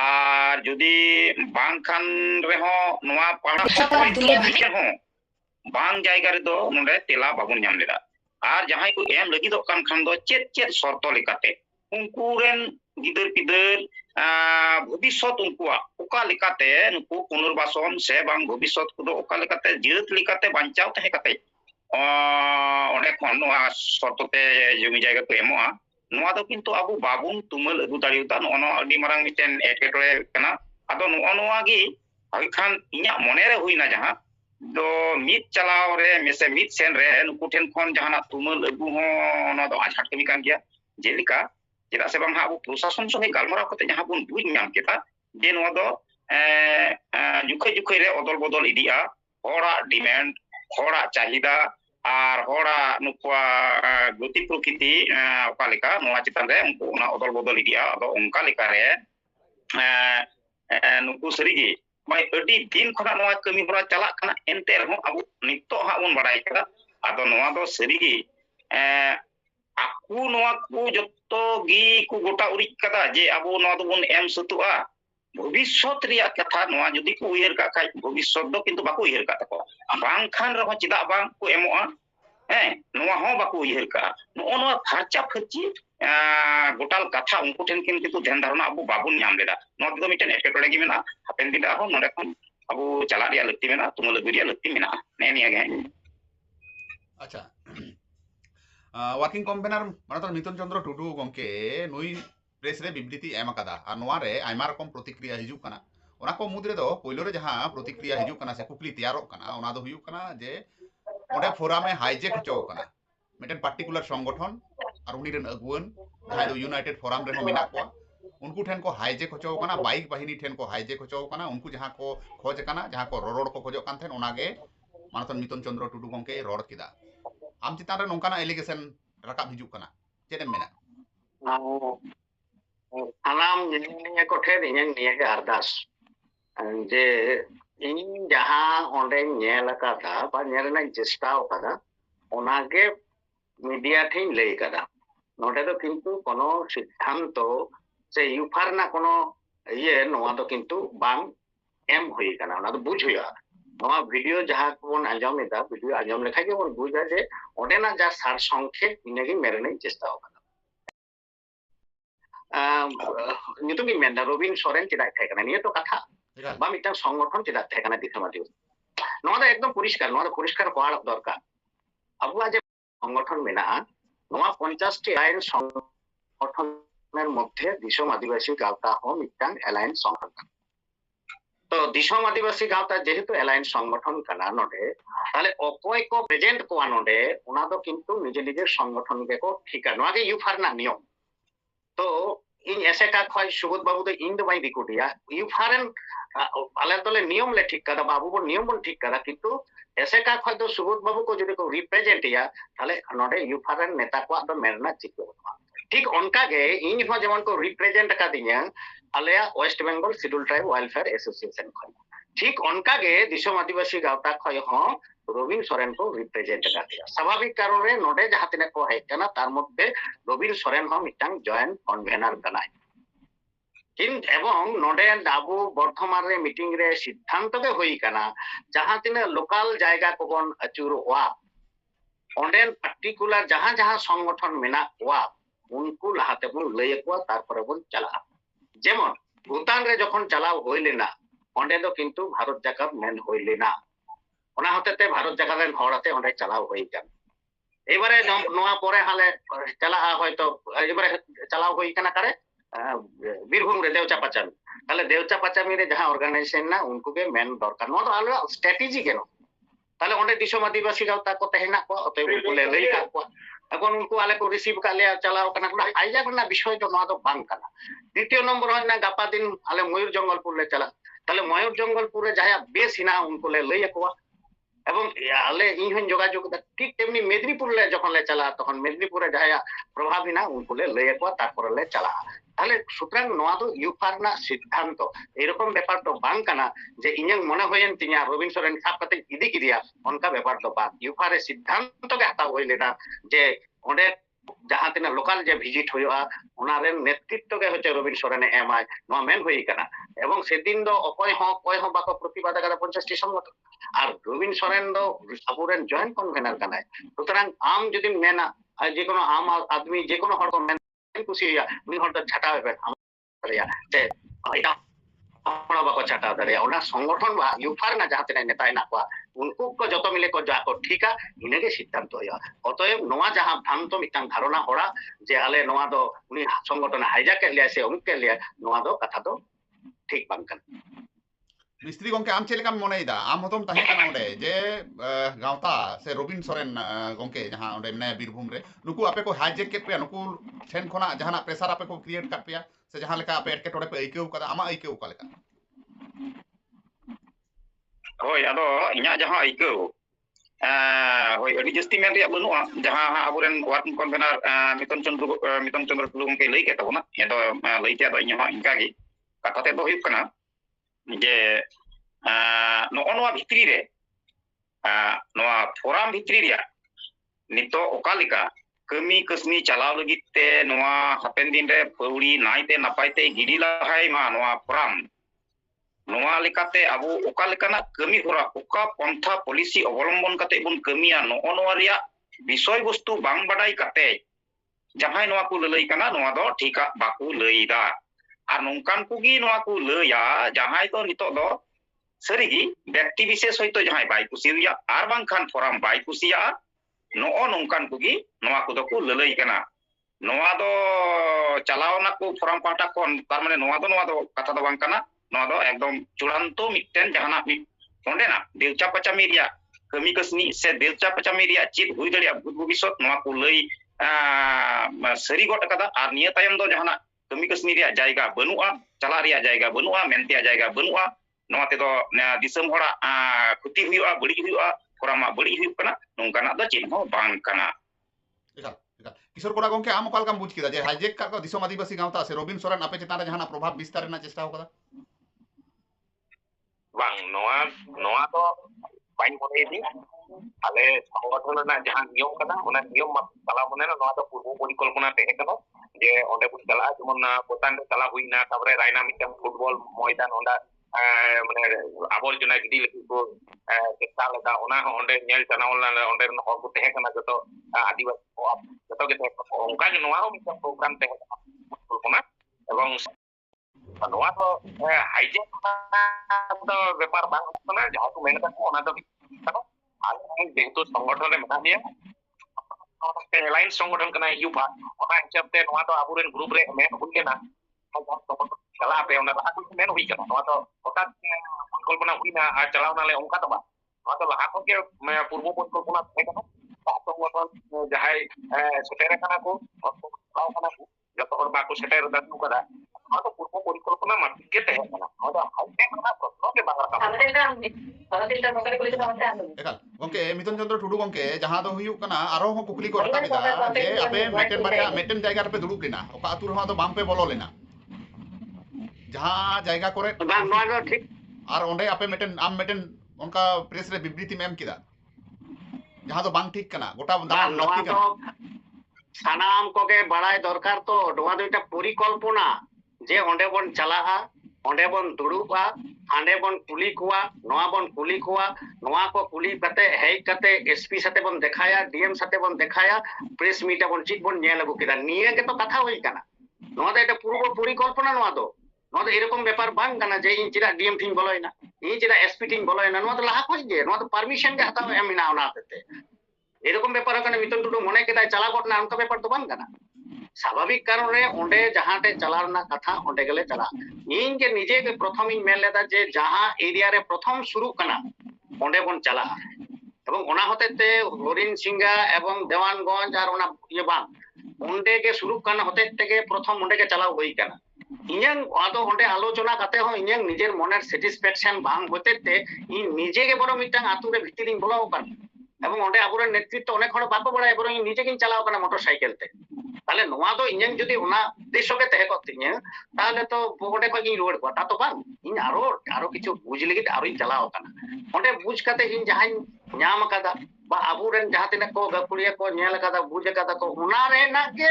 ᱟᱨ ᱡᱩᱫᱤ ᱵᱟᱝᱠᱷᱟᱱ ᱨᱮᱦᱚᱸ ᱱᱚᱣᱟ ᱯᱟᱲᱦᱟᱣ ᱢᱤᱫᱴᱮᱱ ᱦᱚᱸ ᱵᱟᱝ ᱡᱟᱭᱜᱟ ᱨᱮᱫᱚ ᱱᱚᱰᱮ ᱛᱮᱞᱟ ᱵᱟᱵᱚᱱ ᱧᱟᱢ ᱞᱮᱫᱟ ᱟᱨ ᱡᱟᱦᱟᱸᱭ ᱠᱚ ᱮᱢ ᱞᱟᱹᱜᱤᱫᱚᱜ ᱠᱟᱱ ᱠᱷᱟᱱ ᱫᱚ ᱪᱮᱫ ᱪᱮᱫ ᱥᱚᱨᱛᱚ ᱞᱮᱠᱟᱛᱮ ᱩᱱᱠᱩ ᱨᱮᱱ ᱜᱤᱫᱟᱹᱨ ᱯᱤᱫᱟᱹᱨ ᱵᱷᱚᱵᱤᱥᱥᱚᱛ ᱩᱱᱠᱩᱣᱟᱜ ᱚᱠᱟ ᱞᱮᱠᱟᱛᱮ ᱱᱩᱠᱩ ᱯᱩᱱᱚᱨᱵᱟᱥᱚᱱ ᱥᱮ ᱵᱟᱝ ᱵᱷᱚᱵᱤᱥᱥᱚᱛ ᱠᱚᱫᱚ ᱚᱠᱟ ᱞᱮᱠᱟᱛᱮ ᱡᱟᱹᱛ ᱞᱮᱠᱟᱛᱮ ᱵᱟᱧᱪᱟᱣ ᱛᱟᱦᱮᱸ ᱠᱟᱛᱮ ᱚᱸᱰᱮ ᱠᱷᱚᱱ ᱱᱚᱣᱟ ᱥᱚᱨᱛᱚ ᱛᱮ ᱡᱚᱢᱤ ᱡᱟᱭᱜᱟ ᱠᱚ ᱮᱢᱚᱜᱼᱟ ᱱᱚᱣᱟ ᱫᱚ ᱠᱤᱱᱛᱩ ᱟᱵᱚ ᱵᱟᱵᱚᱱ ᱛᱩᱢᱟᱹᱞ ᱟᱹᱜᱩ ᱫᱟᱲᱮᱭᱟᱫᱟ ᱱᱚᱜᱼᱚ ᱱᱚᱣᱟ ᱟᱹᱰᱤ ᱢᱟᱨᱟᱝ ᱢᱤᱫᱴᱮᱱ ᱮᱴᱠᱮᱴᱚᱬᱮ ᱠᱟᱱᱟ ᱟᱫᱚ ᱱᱚᱜᱼᱚ ᱱᱚᱣᱟ ᱜᱮ ᱦᱳᱭ ᱠᱷᱟᱱ ᱤᱧᱟᱹᱜ ᱢᱚᱱᱮᱨᱮ ᱦᱩᱭᱱᱟ ᱡᱟᱦᱟᱸ do mit chalaw re mese mit sen re nu kuten khon jahana tumul e bu ho na do achat kemi kan gya. Jelika jela se bang ha bu prosasan songe galmara kote jaha bun duin nyam kita je nu do e, jukhe jukhe re odol bodol idea ora demand ora chahida ar ora nukua kwa pulkiti prukiti okalika nu achitan e, re nu na odol bodol idia do onkalika re nu ku serigi. ᱢᱟᱱᱮ ᱟᱹᱰᱤ ᱫᱤᱱ ᱠᱷᱚᱱᱟᱜ ᱱᱚᱣᱟ ᱠᱟᱹᱢᱤ ᱦᱚᱨᱟ ᱪᱟᱞᱟᱜ ᱠᱟᱱᱟ ᱮᱱᱛᱮ ᱨᱮᱦᱚᱸ ᱟᱵᱚ ᱱᱤᱛᱚᱜ ᱦᱟᱸᱜ ᱵᱚᱱ ᱵᱟᱲᱟᱭ ᱠᱟᱫᱟ ᱟᱫᱚ ᱱᱚᱣᱟ ᱫᱚ ᱥᱟᱹᱨᱤᱜᱮ ᱟᱠᱚ ᱱᱚᱣᱟ ᱠᱚ ᱡᱚᱛᱚ ᱜᱮᱠᱚ ᱜᱚᱴᱟ ᱩᱨᱤᱡ ᱠᱟᱫᱟ ᱡᱮ ᱟᱵᱚ ᱱᱚᱣᱟ ᱫᱚᱵᱚᱱ ᱮᱢ ᱥᱟᱹᱛᱩᱜᱼᱟ ᱵᱷᱚᱵᱤᱥᱥᱚᱛ ᱨᱮᱭᱟᱜ ᱠᱟᱛᱷᱟ ᱱᱚᱣᱟ ᱡᱩᱫᱤ ᱠᱚ ᱩᱭᱦᱟᱹᱨ ᱠᱟᱜ ᱠᱷᱟᱡ ᱵᱷᱚᱵᱤᱥᱥᱚᱛ ᱫᱚ ᱠᱤᱱᱛᱩ ᱵᱟᱠᱚ ᱩᱭᱦᱟᱹᱨ ᱠᱟᱜ ᱛᱟᱠᱚᱣᱟ ᱵᱟᱝᱠᱷᱟᱱ ᱨᱮᱦᱚᱸ ᱪᱮᱫᱟᱜ ᱵᱟᱝ ᱠᱚ ᱮᱢᱚᱜᱼᱟ ᱦᱮᱸ ᱱᱚᱣᱟ ᱦᱚᱸ ᱵᱟᱠᱚ ᱩᱭᱦᱟᱹᱨ ᱠᱟᱜᱼᱟ ᱱᱚᱜᱼᱚ ᱱᱚᱣᱟ ᱯᱷᱟᱨᱪᱟ ᱯᱷᱟᱹᱨᱪᱤ ᱟᱸ, ᱜᱚᱴᱟᱞ ᱠᱟᱛᱷᱟ ᱩᱱᱠᱩ ᱴᱷᱮᱱ ᱠᱤᱱᱛᱩ ᱫᱷᱮᱱ ᱫᱷᱟᱨᱚᱱᱟ ᱟᱵᱚ ᱵᱟᱵᱚᱱ ᱧᱟᱢ ᱞᱮᱫᱟ ᱱᱚᱣᱟ ᱛᱮᱫᱚ ᱢᱤᱫᱴᱮᱱ ᱮᱴᱠᱮᱴᱚᱬᱮ ᱜᱮ ᱢᱮᱱᱟᱜᱼᱟ ᱦᱟᱯᱮᱱ ᱫᱤᱱ ᱨᱮ ᱟᱨᱦᱚᱸ ᱱᱚᱰᱮ ᱠᱷᱚᱱ ᱟᱵᱚ ᱪᱟᱞᱟᱜ ᱨᱮᱭᱟᱜ ᱞᱟᱹᱠᱛᱤ ᱢᱮᱱᱟᱜᱼᱟ ᱛᱩᱢᱟᱹᱞ ᱟᱹᱜᱩ ᱨᱮᱭᱟᱜ ᱞᱟᱹᱠᱛᱤ ᱢᱮᱱᱟᱜᱼᱟ ᱱᱮᱜᱼᱮ ᱱᱤᱭᱟᱹ ᱜᱮ আচ্ছা ওয়ার্কিং কনভেনার মানতন মিথুন চন্দ্র টুডু গমকে নুই প্রেস রে বিবৃতি এম আকাদা আর নোয়া রে আয়মা রকম প্রতিক্রিয়া হিজুক কানা ওনা কো মুদ্রে ᱫᱚ ᱯᱳᱭᱞᱳ ᱨᱮ ᱡᱟᱦᱟᱸ ᱯᱨᱚᱛᱤᱠᱨᱤᱭᱟ ᱦᱤᱡᱩᱜ ᱠᱟᱱᱟ ᱥᱮ ᱠᱩᱠᱞᱤ ᱛᱮᱭᱟᱨᱚᱜ ᱠᱟᱱᱟ ᱚᱱᱟ ᱫᱚ ᱦᱩᱭᱩᱜ ᱠᱟᱱᱟ ᱡᱮ ᱚᱸᱰᱮ ᱯᱷᱳᱨᱟᱢ ᱮ ᱦᱟᱭᱡᱮᱠ ᱦᱚᱪᱚ ᱟᱠᱟᱱᱟ ᱢᱤᱫᱴᱮᱱ ᱯᱟᱨᱴᱤᱠᱩᱞᱟᱨ ᱥᱚᱝᱜᱚᱴᱷᱚᱱ ᱟᱨ ᱩᱱᱤ ᱨᱮᱱ ᱟᱹᱜᱩᱣᱟᱹᱱ ᱡᱟᱦᱟᱸᱭ ᱫᱚ ᱤᱭᱩᱱᱟᱭᱴᱮᱰ ᱯᱷᱳᱨᱟᱢ ᱨᱮᱦᱚᱸ ᱢᱮᱱᱟᱜ ᱠᱚᱣᱟ उनको ठन को हाईजेक होचोकना बाइक बाहिनी ठन को हाईजेक होचोकना उनको जहां को खोज कना जहां को रोरोड को खोजो कान थेन ओनागे मानतन मितन चंद्र टुडू गंके रोड किदा आम चितान रे नोंकाना एलिगेशन रकाब हिजुक कना चेने मेना ᱟᱱᱟᱢ ᱱᱤᱭᱟᱹ ᱠᱚᱴᱷᱮᱱ ᱤᱧᱟᱹᱜ ᱱᱤᱭᱟᱹᱜᱮ ᱟᱨᱫᱟᱥ ᱡᱮ ᱤᱧ ᱡᱟᱦᱟᱸ ᱚᱸᱰᱮᱧ ᱧᱮᱞ ᱟᱠᱟᱫᱟ ᱵᱟ ᱧᱮᱞ ᱨᱮᱱᱟᱜ ᱤᱧ ᱪᱮᱥᱴᱟ ᱟᱠᱟᱫᱟ ᱚᱱᱟᱜᱮ মিডিয়া ঠেই ᱞᱟᱹᱭ ᱠᱟᱫᱟ ᱱᱚᱰᱮ ᱫᱚ ᱠᱤᱱᱛᱩ ᱠᱳᱱᱳ সিদ্ধান্ত সে ইউফা ᱨᱮᱱᱟᱜ ᱠᱳᱱᱳ ইয়ে ᱱᱚᱣᱟ ᱫᱚ ᱠᱤᱱᱛᱩ ᱵᱟᱝ ᱮᱢ ᱦᱩᱭ ᱟᱠᱟᱱᱟ ᱚᱱᱟ ᱫᱚ ᱵᱩᱡ ᱦᱩᱭᱩᱜᱼᱟ ᱱᱚᱣᱟ ᱵᱷᱤᱰᱤᱭᱳ ᱡᱟᱦᱟᱸ ᱠᱚᱵᱚᱱ ᱟᱸᱡᱚᱢ ᱮᱫᱟ ᱵᱷᱤᱰᱤᱭᱳ ᱟᱸᱡᱚᱢ ᱞᱮᱠᱷᱟᱱ ᱜᱮᱵᱚᱱ ᱵᱩᱡᱟ ᱡᱮ ᱚᱸᱰᱮᱱᱟᱜ ᱡᱟ ᱥᱟᱨ ᱥᱚᱝᱠᱷᱮᱯ ᱤᱱᱟᱹᱜᱮ ᱢᱮᱱ ᱨᱮᱱᱟᱜ ᱤᱧ ᱪᱮᱥᱴᱟ ᱟᱠᱟᱫᱟ ᱟᱢ, ᱧᱩᱛᱩᱢ ᱜᱤᱧ ᱢᱮᱱᱫᱟ ᱨᱚᱵᱤᱱ ᱥᱚᱨᱮᱱ ᱪᱮᱫᱟᱜ ᱛᱟᱦᱮᱸ ᱠᱟᱱᱟ ᱱᱤᱭᱟᱹ ᱛᱚ ᱠᱟᱛᱷᱟ ᱮᱠᱟᱞ বা ᱢᱤᱫᱴᱟᱝ সংগঠন যেটা ᱛᱟᱦᱮᱸ ᱠᱟᱱᱟ ᱫᱤᱥᱚᱢ ᱟᱹᱫᱤᱵᱟᱹᱥᱤ ᱱᱚᱣᱟ ᱫᱚ ᱮᱠᱫᱚᱢ ᱯᱚᱨᱤষ্ᱠᱟᱨ ᱱᱚᱣᱟ ᱫᱚ দরকার। ᱟᱵᱚᱣᱟᱜ যে সংগঠন ᱢᱮᱱᱟᱜᱼᱟ ᱱᱚᱣᱟ পঞ্চাশটি আইন সংগঠনের মধ্যে দিশম আদিবাসী গাওতা হো মিটাং অ্যালায়েন্স সংগঠন। তো দিশম আদিবাসী গাওতা যেহেতু অ্যালায়েন্স সংগঠন কানা নডে তাহলে অকয় কো প্রেজেন্ট কোয়া নডে ওনা কিন্তু নিজে নিজের সংগঠন কে কো ঠিকা নোয়া ইউফার না নিয়ম। তো ᱤᱧ ᱮᱥᱮᱠᱟ ᱠᱷᱚᱡ ᱥᱩᱵᱳᱫ ᱵᱟᱹᱵᱩ ᱫᱚ ᱤᱧ ᱫᱚ ᱵᱟᱹᱧ ᱫᱤᱠᱩ ᱫᱮᱭᱟ ᱤᱭᱩᱯᱷᱟ ᱨᱮᱱ ᱟᱞᱮ ᱫᱚᱞᱮ ᱱᱤᱭᱚᱢ ᱞᱮ ᱴᱷᱤᱠ ᱠᱟᱫᱟ ᱵᱟᱹᱵᱩ ᱵᱚ ᱱᱤᱭᱚᱢ ᱵᱚᱱ ᱴᱷᱤᱠ ᱠᱟᱫᱟ ᱠᱤᱱᱛᱩ ᱮᱥᱮᱠᱟ ᱠᱷᱚᱡ ᱫᱚ ᱥᱩᱵᱳᱫ ᱵᱟᱹᱵᱩ ᱠᱚ ᱡᱩᱫᱤ ᱠᱚ ᱨᱤᱯᱨᱮᱡᱮᱱᱴ ᱮᱭᱟ ᱛᱟᱦᱞᱮ ᱱᱚᱰᱮ ᱤᱭᱩᱯᱷᱟ ᱨᱮᱱ ᱱᱮᱛᱟ ᱠᱚᱣᱟᱜ ᱫᱚ ᱢᱮᱱ ᱨᱮᱱᱟᱜ ᱪᱤᱠᱟᱹ ᱵᱟᱹᱱᱩᱜᱼᱟ ᱴᱷᱤক ᱚᱱᱠᱟᱜᱮ ᱤᱧ ᱦᱚᱸ ᱡᱮᱢᱚᱱ ᱠᱚ ᱨᱤᱯᱨᱮᱡᱮᱱᱴ ᱠᱟᱫᱤᱧᱟ ᱟᱞᱮᱭᱟᱜ west Bengal scheduled tribe welfare association ᱠᱷᱚᱡ ᱴᱷᱤক ᱚᱱᱠᱟᱜᱮ ᱫᱤᱥᱚᱢ ᱟᱹᱫᱤᱵᱟᱹᱥᱤ ᱜᱟᱶᱛᱟ ᱠᱷᱚᱡ ᱦᱚᱸ રવિન સોરેન કો રિપ્રેઝેન્ટ કર્યા স্বাভাবিক কারণে નોડે જ હાથને કો હે કના તાર મધ્ય રવિન સોરેન હો મિટાંગ જોઈન્ટ કન્વેનર કનાય কিন্তু এবং নোডে আবু বর্ধমান রে মিটিং রে সিদ্ধান্ত কে হই কানা, যাহা তিনে লোকাল জায়গা কোবন আচুর ওয়া অন্ডেন পার্টিকুলার যাহা যাহা সংগঠন মেনা ওয়া উনকু লাহাতে বল লয়ে কোয়া, তারপরে বল চালা। যেমন, ভুটান রে যখন চালাও হইলে না অন্ডে তো কিন্তু ভারত জাকাব মেন হইলে না। ᱚᱱᱟ ᱦᱚᱛᱮᱛᱮ ᱵᱷᱟᱨᱚᱛ ᱡᱟᱠᱟᱛ ᱨᱮᱱ ᱦᱚᱲ ᱟᱛᱮ ᱚᱸᱰᱮ ᱪᱟᱞᱟᱣ ᱦᱩᱭ ᱟᱠᱟᱱᱟ এবারে নোয়া পরে হালে চালাহা হয়তো এবারে চালাও হই কানা কারে বীরভূম রে দেওচা পাচামি তাহলে দেওচা পাচামি রে যাহা অর্গানাইজেশন না উনকু গে মেন দরকার। নোয়া তো আলো স্ট্র্যাটেজি কেন? তাহলে অনে দিশম আদিবাসী গাওতা কো তেহনা কো অতএব বলে লই কা? কো। এখন উনকু আলে কো রিসিভ কা লেয়া চালাও কানা কোনা আইজা কোনা বিষয় তো নোয়া তো বাং কানা দ্বিতীয় নম্বর হয় না গাপা দিন আলে ময়ূর জঙ্গলপুর লে চালা। তাহলে ময়ূর জঙ্গলপুরে যাহা বেশ হিনা উনকু লে লই আকোয়া। এবং আলে ইহন যোগাযোগ ঠিক তেমনি মেদিনীপুর লে যখন লে চালা, তখন মেদিনীপুরে যায়া প্রভাবী না উনকু লে লয়ে কোয়া তারপরে লে চালা। তাহলে সুতরাং নোয়া দো ইউফার না সিদ্ধান্ত। এরকম ব্যাপার তো বাং কানা যে ইঞ্জং মনে হয়েন তিনা রবীন সোরেন সাপ কাতে ইদি কিদিয়া অনকা ব্যাপার তো বাং ইউফারে সিদ্ধান্ত কে হাতা হইলে না, যে অনেক ᱡᱟᱦᱟᱸ ᱛᱤᱱᱟᱹᱜ ᱞᱳᱠᱟᱞ ᱡᱮ ᱵᱷᱤᱡᱤᱴ ᱦᱩᱭᱩᱜᱼᱟ ᱚᱱᱟ ᱨᱮᱱ ᱱᱮᱛᱨᱤᱛᱛᱚ ᱜᱮ ᱦᱚᱪᱚ ᱨᱚᱵᱤᱱ ᱥᱚᱨᱮᱱᱮ ᱮᱢᱟᱭ ᱱᱚᱣᱟ ᱢᱮᱱ ᱦᱩᱭ ᱟᱠᱟᱱᱟ ᱮᱵᱚᱝ ᱥᱮᱫᱤᱱ ᱫᱚ ᱚᱠᱚᱭ ᱦᱚᱸ ᱚᱠᱚᱭ ᱦᱚᱸ ᱵᱟᱠᱚ ᱯᱨᱚᱛᱤᱵᱟᱫ ᱟᱠᱟᱫᱟ ᱯᱚᱧᱪᱟᱥᱴᱤ ᱥᱚᱝᱜᱚᱴᱷᱚᱱ ᱟᱨ ᱨᱚᱵᱤᱱ ᱥᱚᱨᱮᱱ ᱫᱚ ᱟᱵᱚᱨᱮᱱ ᱡᱚᱭᱮᱱᱴ ᱠᱚᱱᱵᱷᱮᱱᱟᱨ ᱠᱟᱱᱟᱭ ᱥᱩᱛᱨᱟᱝ ᱟᱢ ᱡᱩᱫᱤᱢ ᱢᱮᱱᱟ ᱡᱮ ᱠᱳᱱᱳ ᱟᱢ ᱟᱫᱢᱤ ᱡᱮ ᱠᱳᱱᱳ ᱦᱚᱲ ᱠᱚ ᱢᱮᱱ ᱠᱩᱥᱤᱭᱟᱭᱟ ᱩᱱᱤ ᱦᱚᱲ ᱫᱚ ᱪᱷᱟᱴᱟᱣ ᱮᱵᱮᱱ ᱟᱢ ᱫᱟᱲᱮᱭᱟᱜᱼᱟ ᱥᱮ ᱮᱴᱟᱜ ᱦᱚᱲ ᱵᱟᱠᱚ ᱪᱷᱟᱴᱟᱣ ᱫᱟᱲᱮᱭᱟᱜᱼᱟ ᱚᱱᱟ ᱥᱚᱝᱜᱚᱴᱷᱚᱱ ᱵᱟ ᱤᱭᱩᱯᱷᱟᱨ ᱨᱮᱱᱟᱜ ᱡᱟᱦᱟᱸ ᱛᱤᱱᱟᱹᱜ ᱱᱮᱛᱟ ᱦᱮᱱᱟᱜ ᱠᱚᱣᱟ ᱩᱱᱠᱩ ᱠᱚ ᱡᱚᱛᱚ ᱢᱤᱞᱮ ᱠᱚ ᱡᱟ ᱠᱚ ᱴᱷᱤᱠᱟ ᱤᱱᱟᱹᱜᱮ ᱥᱤᱫᱽᱫᱷᱟᱱᱛᱚ ᱦᱩᱭᱩᱜᱼᱟ ᱚᱛᱚᱭᱮᱵ ᱱᱚᱣᱟ ᱡᱟᱦᱟᱸ ᱵᱷᱨᱟᱱᱛᱚ ᱢᱤᱫᱴᱟᱝ ᱫᱷᱟᱨᱚᱱᱟ ᱦᱚᱲᱟᱜ ᱡᱮ ᱟᱞᱮ ᱱᱚᱣᱟ ᱫᱚ ᱩᱱᱤ ᱥᱚᱝᱜᱚᱴᱷᱚᱱᱮ ᱦᱟᱭᱡᱟᱠ ᱠᱮᱫ ᱞᱮᱭᱟ ᱥᱮ ᱚᱢᱩᱠ ᱠᱮᱫ ᱞᱮᱭᱟ ᱱᱚᱣᱟ ᱫᱚ ᱠᱟᱛᱷᱟ ᱫᱚ ᱴᱷᱤᱠ ᱵᱟᱝ ᱠᱟᱱᱟ মিস্ত্রি গমকে আম চেলেকাম মনেইদা আম হতম তাহে কানা ওডে যে গাওতা সে রবিন সরেন গমকে যাহা ওডে মনে ᱵᱤᱨᱵᱷᱩᱢ ᱨᱮ ᱱᱩᱠᱩ ᱟᱯᱮ ᱠᱚ হাইজেক ᱠᱮᱫ ᱯᱮᱭᱟ ᱱᱩᱠᱩ ᱴᱷᱮᱱ ᱠᱷᱚᱱᱟᱜ ᱡᱟᱦᱟᱱᱟᱜ ᱯᱮᱥᱟᱨ ᱟᱯᱮ ᱠᱚ ক্রিয়েট কাট ᱯᱮᱭᱟ ᱥᱮ ᱡᱟᱦᱟᱸ ᱞᱮᱠᱟ ᱟᱯᱮ ᱮᱴᱠᱮᱴᱚᱬᱮ ᱯᱮ ᱟᱹᱭᱠᱟᱹᱣ ᱠᱟᱫᱟ কাদা ᱟᱹᱭᱠᱟᱹᱣ আইকেও Kaleka hoi ado inya jaha iko go. Ah, hoi adjusti men riak banua jaha ha aburen wat kon kena miton chandru miton chandru pulung ke leike to na ya do leike ado inya inka ge kata te do hiu kana je ah no onwa bitri re ah noa thoram bitri ria nito okalika kami kesmi chalaw lagi te noa hapen din re pauri nai te napai te gidi lahai ma noa pram ᱱᱚᱣᱟ ᱞᱮᱠᱟᱛᱮ ᱟᱵᱚ ᱚᱠᱟ ᱞᱮᱠᱟᱱᱟᱜ ᱠᱟᱹᱢᱤ ᱦᱚᱨᱟ ᱚᱠᱟ ᱯᱚᱱᱛᱷᱟ policy ᱚᱵᱚᱞᱚᱢᱵᱚᱱ ᱠᱟᱛᱮ ᱵᱚᱱ ᱠᱟᱹᱢᱤᱭᱟ ᱱᱚᱜᱼᱚ ᱱᱚᱣᱟ ᱨᱮᱭᱟᱜ ᱵᱤᱥᱚᱭ ᱵᱚᱥᱛᱩ ᱵᱟᱝ ᱵᱟᱰᱟᱭ ᱠᱟᱛᱮ ᱡᱟᱦᱟᱸᱭ ᱱᱚᱣᱟ ᱠᱚ ᱞᱟᱹᱞᱟᱹᱭ ᱠᱟᱱᱟ ᱱᱚᱣᱟ ᱫᱚ ᱴᱷᱤᱠᱟᱜ ᱵᱟᱠᱚ ᱞᱟᱹᱭᱫᱟ ᱟᱨ ᱱᱚᱝᱠᱟᱱ ᱠᱚᱜᱮ ᱱᱚᱣᱟ ᱠᱚ ᱞᱟᱹᱭᱟ ᱡᱟᱦᱟᱸᱭ ᱫᱚ ᱱᱤᱛᱚᱜ ᱫᱚ ᱥᱟᱹᱨᱤᱜᱮ ᱵᱮᱠᱛᱤ ᱵᱤᱥᱮᱥ ᱦᱚᱭᱛᱳ ᱡᱟᱦᱟᱸᱭ ᱵᱟᱭ ᱠᱩᱥᱤᱭᱟᱜ ᱟᱨ ᱵᱟᱝᱠᱷᱟᱱ ᱯᱷᱚᱨᱟᱢ ᱵᱟᱭ ᱠᱩᱥᱤᱭᱟᱜᱼᱟ ᱱᱚᱜᱼᱚ ᱱᱚᱝᱠᱟᱱ ᱠᱚᱜᱮ ᱱᱚᱣᱟ ᱠᱚᱫᱚ ᱠᱚ ᱞᱟᱹᱞᱟᱹᱭ ᱠᱟᱱᱟ ᱱᱚᱣᱟ ᱫᱚ ᱪᱟᱞᱟᱣ ᱱᱟᱠᱚ ᱯᱷᱚᱨᱟᱢ ᱯᱟᱦᱴᱟ ᱠᱷᱚᱱ ᱛᱟᱨ ᱢᱟᱱᱮ ᱱᱚᱣᱟ ᱫᱚ ᱱᱚᱣᱟ ᱫᱚ ᱠᱟᱛᱷᱟ ᱫᱚ ᱵᱟᱝ ᱠᱟᱱᱟ ᱱᱚᱣᱟ ᱫᱚ ᱮᱠᱫᱚᱢ ᱪᱩᱲᱟᱱᱛᱚ ᱢᱤᱫᱴᱮᱱ ᱡᱟᱦᱟᱱᱟᱜ ᱢᱤᱫ ᱚᱸᱰᱮᱱᱟᱜ ᱫᱮᱞᱪᱟ ᱯᱟᱪᱟᱢᱤ ᱨᱮᱭᱟᱜ ᱠᱟᱹᱢᱤ ᱠᱟᱹᱥᱱᱤ ᱥᱮ ᱫᱮᱞᱪᱟ ᱯᱟᱪᱟᱢᱤ ᱨᱮᱭᱟᱜ ᱪᱮᱫ ᱦᱩᱭ ᱫᱟᱲᱮᱭᱟᱜᱼᱟ ᱵᱷᱩᱛ ᱵᱷᱚᱵᱤᱥᱥᱚᱛ ᱱᱚᱣᱟ ᱠᱚ ᱞᱟᱹᱭ ᱥᱟᱹᱨᱤ ᱜᱚᱫ ᱟᱠᱟᱫᱟ ᱟᱨ ᱱᱤᱭᱟᱹ ᱛᱟᱭᱚᱢ ᱫᱚ ᱡᱟᱦᱟᱱᱟᱜ ᱠᱟᱹᱢᱤ ᱠᱟᱹᱥᱱᱤ ᱨᱮᱭᱟᱜ ᱡᱟᱭᱜᱟ ᱵᱟᱹᱱᱩᱜᱼᱟ ᱪᱟᱞᱟᱜ ᱨᱮᱭᱟᱜ ᱡᱟᱭᱜᱟ ᱵᱟᱹᱱᱩᱜᱼᱟ ᱢᱮᱱᱛᱮᱭᱟᱜ ᱡᱟᱭᱜᱟ ᱵᱟᱹᱱᱩᱜᱼᱟ ᱱᱚᱣᱟ ᱛᱮᱫᱚ ᱫᱤᱥᱚᱢ ᱦᱚᱲᱟᱜ ᱠᱷᱚᱛᱤ ᱦᱩᱭᱩᱜᱼᱟ ᱵᱟᱹᱲᱤᱡ ᱦᱩᱭᱩᱜᱼᱟ ᱠᱚᱨᱟᱢᱟᱜ ᱵᱟᱹᱲᱤᱡ ᱦᱩᱭᱩᱜ kana nongkanak da chin ho bang kana किशोर कोड़ा गोंके आम ओकालकाम बुझ किदा जे हाईजेक का दिसोम आदिवासी गांव से रोबिन सोरेन आपे चेतान रे जहाना प्रभाव विस्तार ना चेष्टा होकदा bang Noah Noah to. Pain ko na ini ale sanggotono na jahan niyom kana una niyom mat tala na noa to purbo purikol mo na tehe kano je onde pun tala jumo na potan tala hui na tapre raina mitang football moitan onda মানে আবল জনা গিদি লিখিবো চেষ্টা লেগা অনা অন্ডে নিয়েল চানা অলা অন্ডে নকবো তেহে কানা যত আদিবাসী যত গেতে অংকা নোয়া হম সব প্রোগ্রাম তেহে কানা এবং Vanuatu, eh, hijack তো ব্যাপার বাংলাদেশে যেহেতু মেনে থাকবো ওনাদের যেহেতু সংগঠনে মেনা দিয়া এলাইন্স সংগঠন কানা ইউফা ওনা হিসাবতে নোয়া তো আবুরেন গ্রুপ রে মেন হুই কেনা চলা পে ওনা লাহা কোন মেন হুই কেনা নোয়া তো ওটা পরিকল্পনা হুই না আর চালাও নালে অঙ্কা তো বা নোয়া তো লাহা কোন কে পূর্ব পরিকল্পনা থাকে কেনা তাহতো ওখন যাহাই সেটেরে কানা কো কানা কো যত ওর বাকু সেটেরে দাদু কাদা আমাদের পূর্ব পরিকল্পনার মাধ্যমে তৈরি করা আমাদের হাইটে আমরা প্রশ্নকে বাগাতাম আমাদের ᱮᱠᱟᱞ ᱜᱚᱝᱠᱮ ᱢᱤᱛᱚᱱ ᱪᱚᱱᱫᱨᱚ ᱴᱩᱰᱩ ᱜᱚᱝᱠᱮ ᱡᱟᱦᱟᱸ ᱫᱚ ᱦᱩᱭᱩᱜ ᱠᱟᱱᱟ ᱟᱨᱚ ᱦᱚᱸ ᱠᱩᱠᱞᱤ ᱠᱚ ᱨᱟᱠᱟᱵ ᱮᱫᱟ ᱡᱮ ᱟᱯᱮ ᱢᱤᱫᱴᱮᱱ ᱵᱟᱨᱭᱟ ᱢᱤᱫᱴᱮᱱ ᱡᱟᱭᱜᱟ ᱨᱮᱯᱮ ᱫᱩᱲᱩᱵ ᱞᱮᱱᱟ ᱚᱠᱟ ᱟᱛᱩ ᱨᱮᱦᱚᱸ ᱟᱫᱚ ᱵᱟᱝᱯᱮ ᱵᱚᱞᱚ ᱞᱮᱱᱟ ᱡᱟᱦᱟᱸ ᱡᱟᱭᱜᱟ ᱠᱚᱨᱮ ᱵᱟᱝ ᱱᱚᱣᱟ ᱫᱚ ᱴᱷᱤᱠ ᱟᱨ ᱚᱸᱰᱮ ᱟᱯᱮ ᱢᱤᱫᱴᱮᱱ ᱟᱢ ᱢᱤᱫᱴᱮᱱ ᱚᱱᱠᱟ ᱯᱨᱮᱥ ᱨᱮ ᱵᱤᱵᱨᱤᱛᱤᱢ ᱮᱢ ᱠᱮᱫᱟ ᱡᱟᱦᱟᱸ ᱫᱚ ᱵᱟᱝ ᱴᱷᱤᱠ ᱠᱟᱱᱟ ᱜᱚᱴᱟ ᱫᱟᱜ ᱞᱟᱹᱠᱛᱤ ᱠᱟᱱᱟ ᱥᱟᱱᱟᱢ ᱠᱚᱜᱮ ᱵᱟᱲᱟᱭ ᱫᱚᱨᱠᱟᱨ ᱛᱚ ᱱᱚᱣᱟ ᱫᱚ ᱢᱤᱫᱴᱟᱝ ᱯᱚᱨᱤᱠᱚᱞᱯᱚᱱᱟ ᱡᱮ ᱚᱸᱰᱮ ᱵᱚᱱ ᱪᱟᱞᱟᱜᱼᱟ ᱚᱸᱰᱮ ᱵᱚᱱ ᱫᱩᱲᱩᱵᱼᱟ ᱦᱟᱸᱰᱮ ᱵᱚᱱ ᱠᱩᱞᱤ ᱠᱚᱣᱟ ᱱᱚᱣᱟ ᱵᱚᱱ ᱠᱩᱞᱤ ᱠᱚᱣᱟ ᱱᱚᱣᱟ ᱠᱚ ᱠᱩᱞᱤ ᱠᱟᱛᱮ ᱦᱮᱡ ᱠᱟᱛᱮ ᱮᱥᱯᱤ ᱥᱟᱛᱮ ᱵᱚᱱ ᱫᱮᱠᱷᱟᱭᱟ ᱰᱤᱮᱢ ᱥᱟᱛᱮ ᱵᱚᱱ ᱫᱮᱠᱷᱟᱭᱟ ᱯᱨᱮᱥ ᱢᱤᱴ ᱟᱵᱚᱱ ᱪᱮᱫ ᱵᱚᱱ ᱧᱮᱞ ᱟᱹᱜᱩ ᱠᱮᱫᱟ ᱱᱤᱭᱟᱹ ᱜᱮᱛᱚ ᱠᱟᱛᱷᱟ ᱦᱩᱭ ᱠᱟᱱᱟ ᱱᱚᱣᱟ ᱫᱚ ᱮᱴᱟ ᱯᱩᱨᱵᱚ ᱯᱚᱨᱤᱠᱚᱞᱯᱚᱱᱟ ᱱᱚᱣᱟ ᱫᱚ ᱱᱚᱣᱟ ᱫᱚ এরকম ব্যাপার বাᱝ কানা যে ইন চিরা ডিএম টিম বলয়না ইন চিরা এসপি টিম বলয়না নওয়া তো লাহা খোঁজ গে নওয়া তো পারমিশন গে হাতাও এমিনা ওনা তেতে এরকম ব্যাপার কানা মিতন টুডু মনে কেদায় চালা ঘটনা অনকা ব্যাপার তো বাং কানা স্বাভাবিক কারণে ᱨᱮ যাহাতে ᱡᱟᱦᱟᱸ ᱴᱷᱮᱡ কথা ᱨᱮᱱᱟᱜ গেলে চালা। ᱜᱮᱞᱮ যে নিজে ᱡᱮ ᱱᱤᱡᱮ ᱜᱮ ᱯᱨᱚᱛᱷᱚᱢᱤᱧ ᱢᱮᱱ ᱞᱮᱫᱟ ᱡᱮ ᱡᱟᱦᱟᱸ ᱮᱨᱤᱭᱟ ᱨᱮ ᱯᱨᱚᱛᱷᱚᱢ ᱥᱩᱨᱩᱜ ᱠᱟᱱᱟ ᱚᱸᱰᱮ ᱵᱚᱱ এবং ওনা হতেতে হরিণ সিংহা এবং দেওয়ানগঞ্জ আর ওনা ইয়ে বাং অন্ডে কে শুরু কানা হতে থেকে প্রথম অন্ডে কে চালাও হই কানা। ইয়াং আদো অন্ডে আলোচনা কাতে হ ইয়াং নিজের মনের স্যাটিসফ্যাকশন বাং হতে তে ই নিজে কে বড় মিটাং আতুরে ভিতরিং বলাও কান। এবং অন্ডে আবুরের নেতৃত্ব অনেক হড় বাপ বড় এবং নিজে কিন চালাও কানা মোটরসাইকেল তে ᱛᱟᱦᱞᱮ ᱱᱚᱣᱟ ᱫᱚ ᱤᱧᱟᱹᱝ ᱡᱩᱫᱤ ᱚᱱᱟ ᱩᱫᱽᱫᱮᱥᱥᱚ ᱜᱮ ᱛᱟᱦᱮᱸ ᱠᱚᱜ ᱛᱤᱧᱟᱹ ᱛᱟᱦᱞᱮ ᱛᱚ ᱚᱸᱰᱮ ᱠᱷᱚᱡ ᱤᱧ ᱨᱩᱣᱟᱹᱲ ᱠᱚᱜᱼᱟ ᱛᱟ ᱛᱚ ᱵᱟᱝ ᱤᱧ ᱟᱨᱚ ᱟᱨᱚ ᱠᱤᱪᱷᱩ ᱵᱩᱡᱽ ᱞᱟᱹᱜᱤᱫ ᱟᱨᱚᱧ ᱪᱟᱞᱟᱣ ᱟᱠᱟᱱᱟ ᱚᱸᱰᱮ ᱵᱩᱡᱽ ᱠᱟᱛᱮ ᱤᱧ ᱡᱟᱦᱟᱸᱧ ᱧᱟᱢ ᱟᱠᱟᱫᱟ বা আবুরেন যাহা তিনা কো গাকুড়িয়া কো নেল কাদা বুঝে কাদা কো উনা রে না কে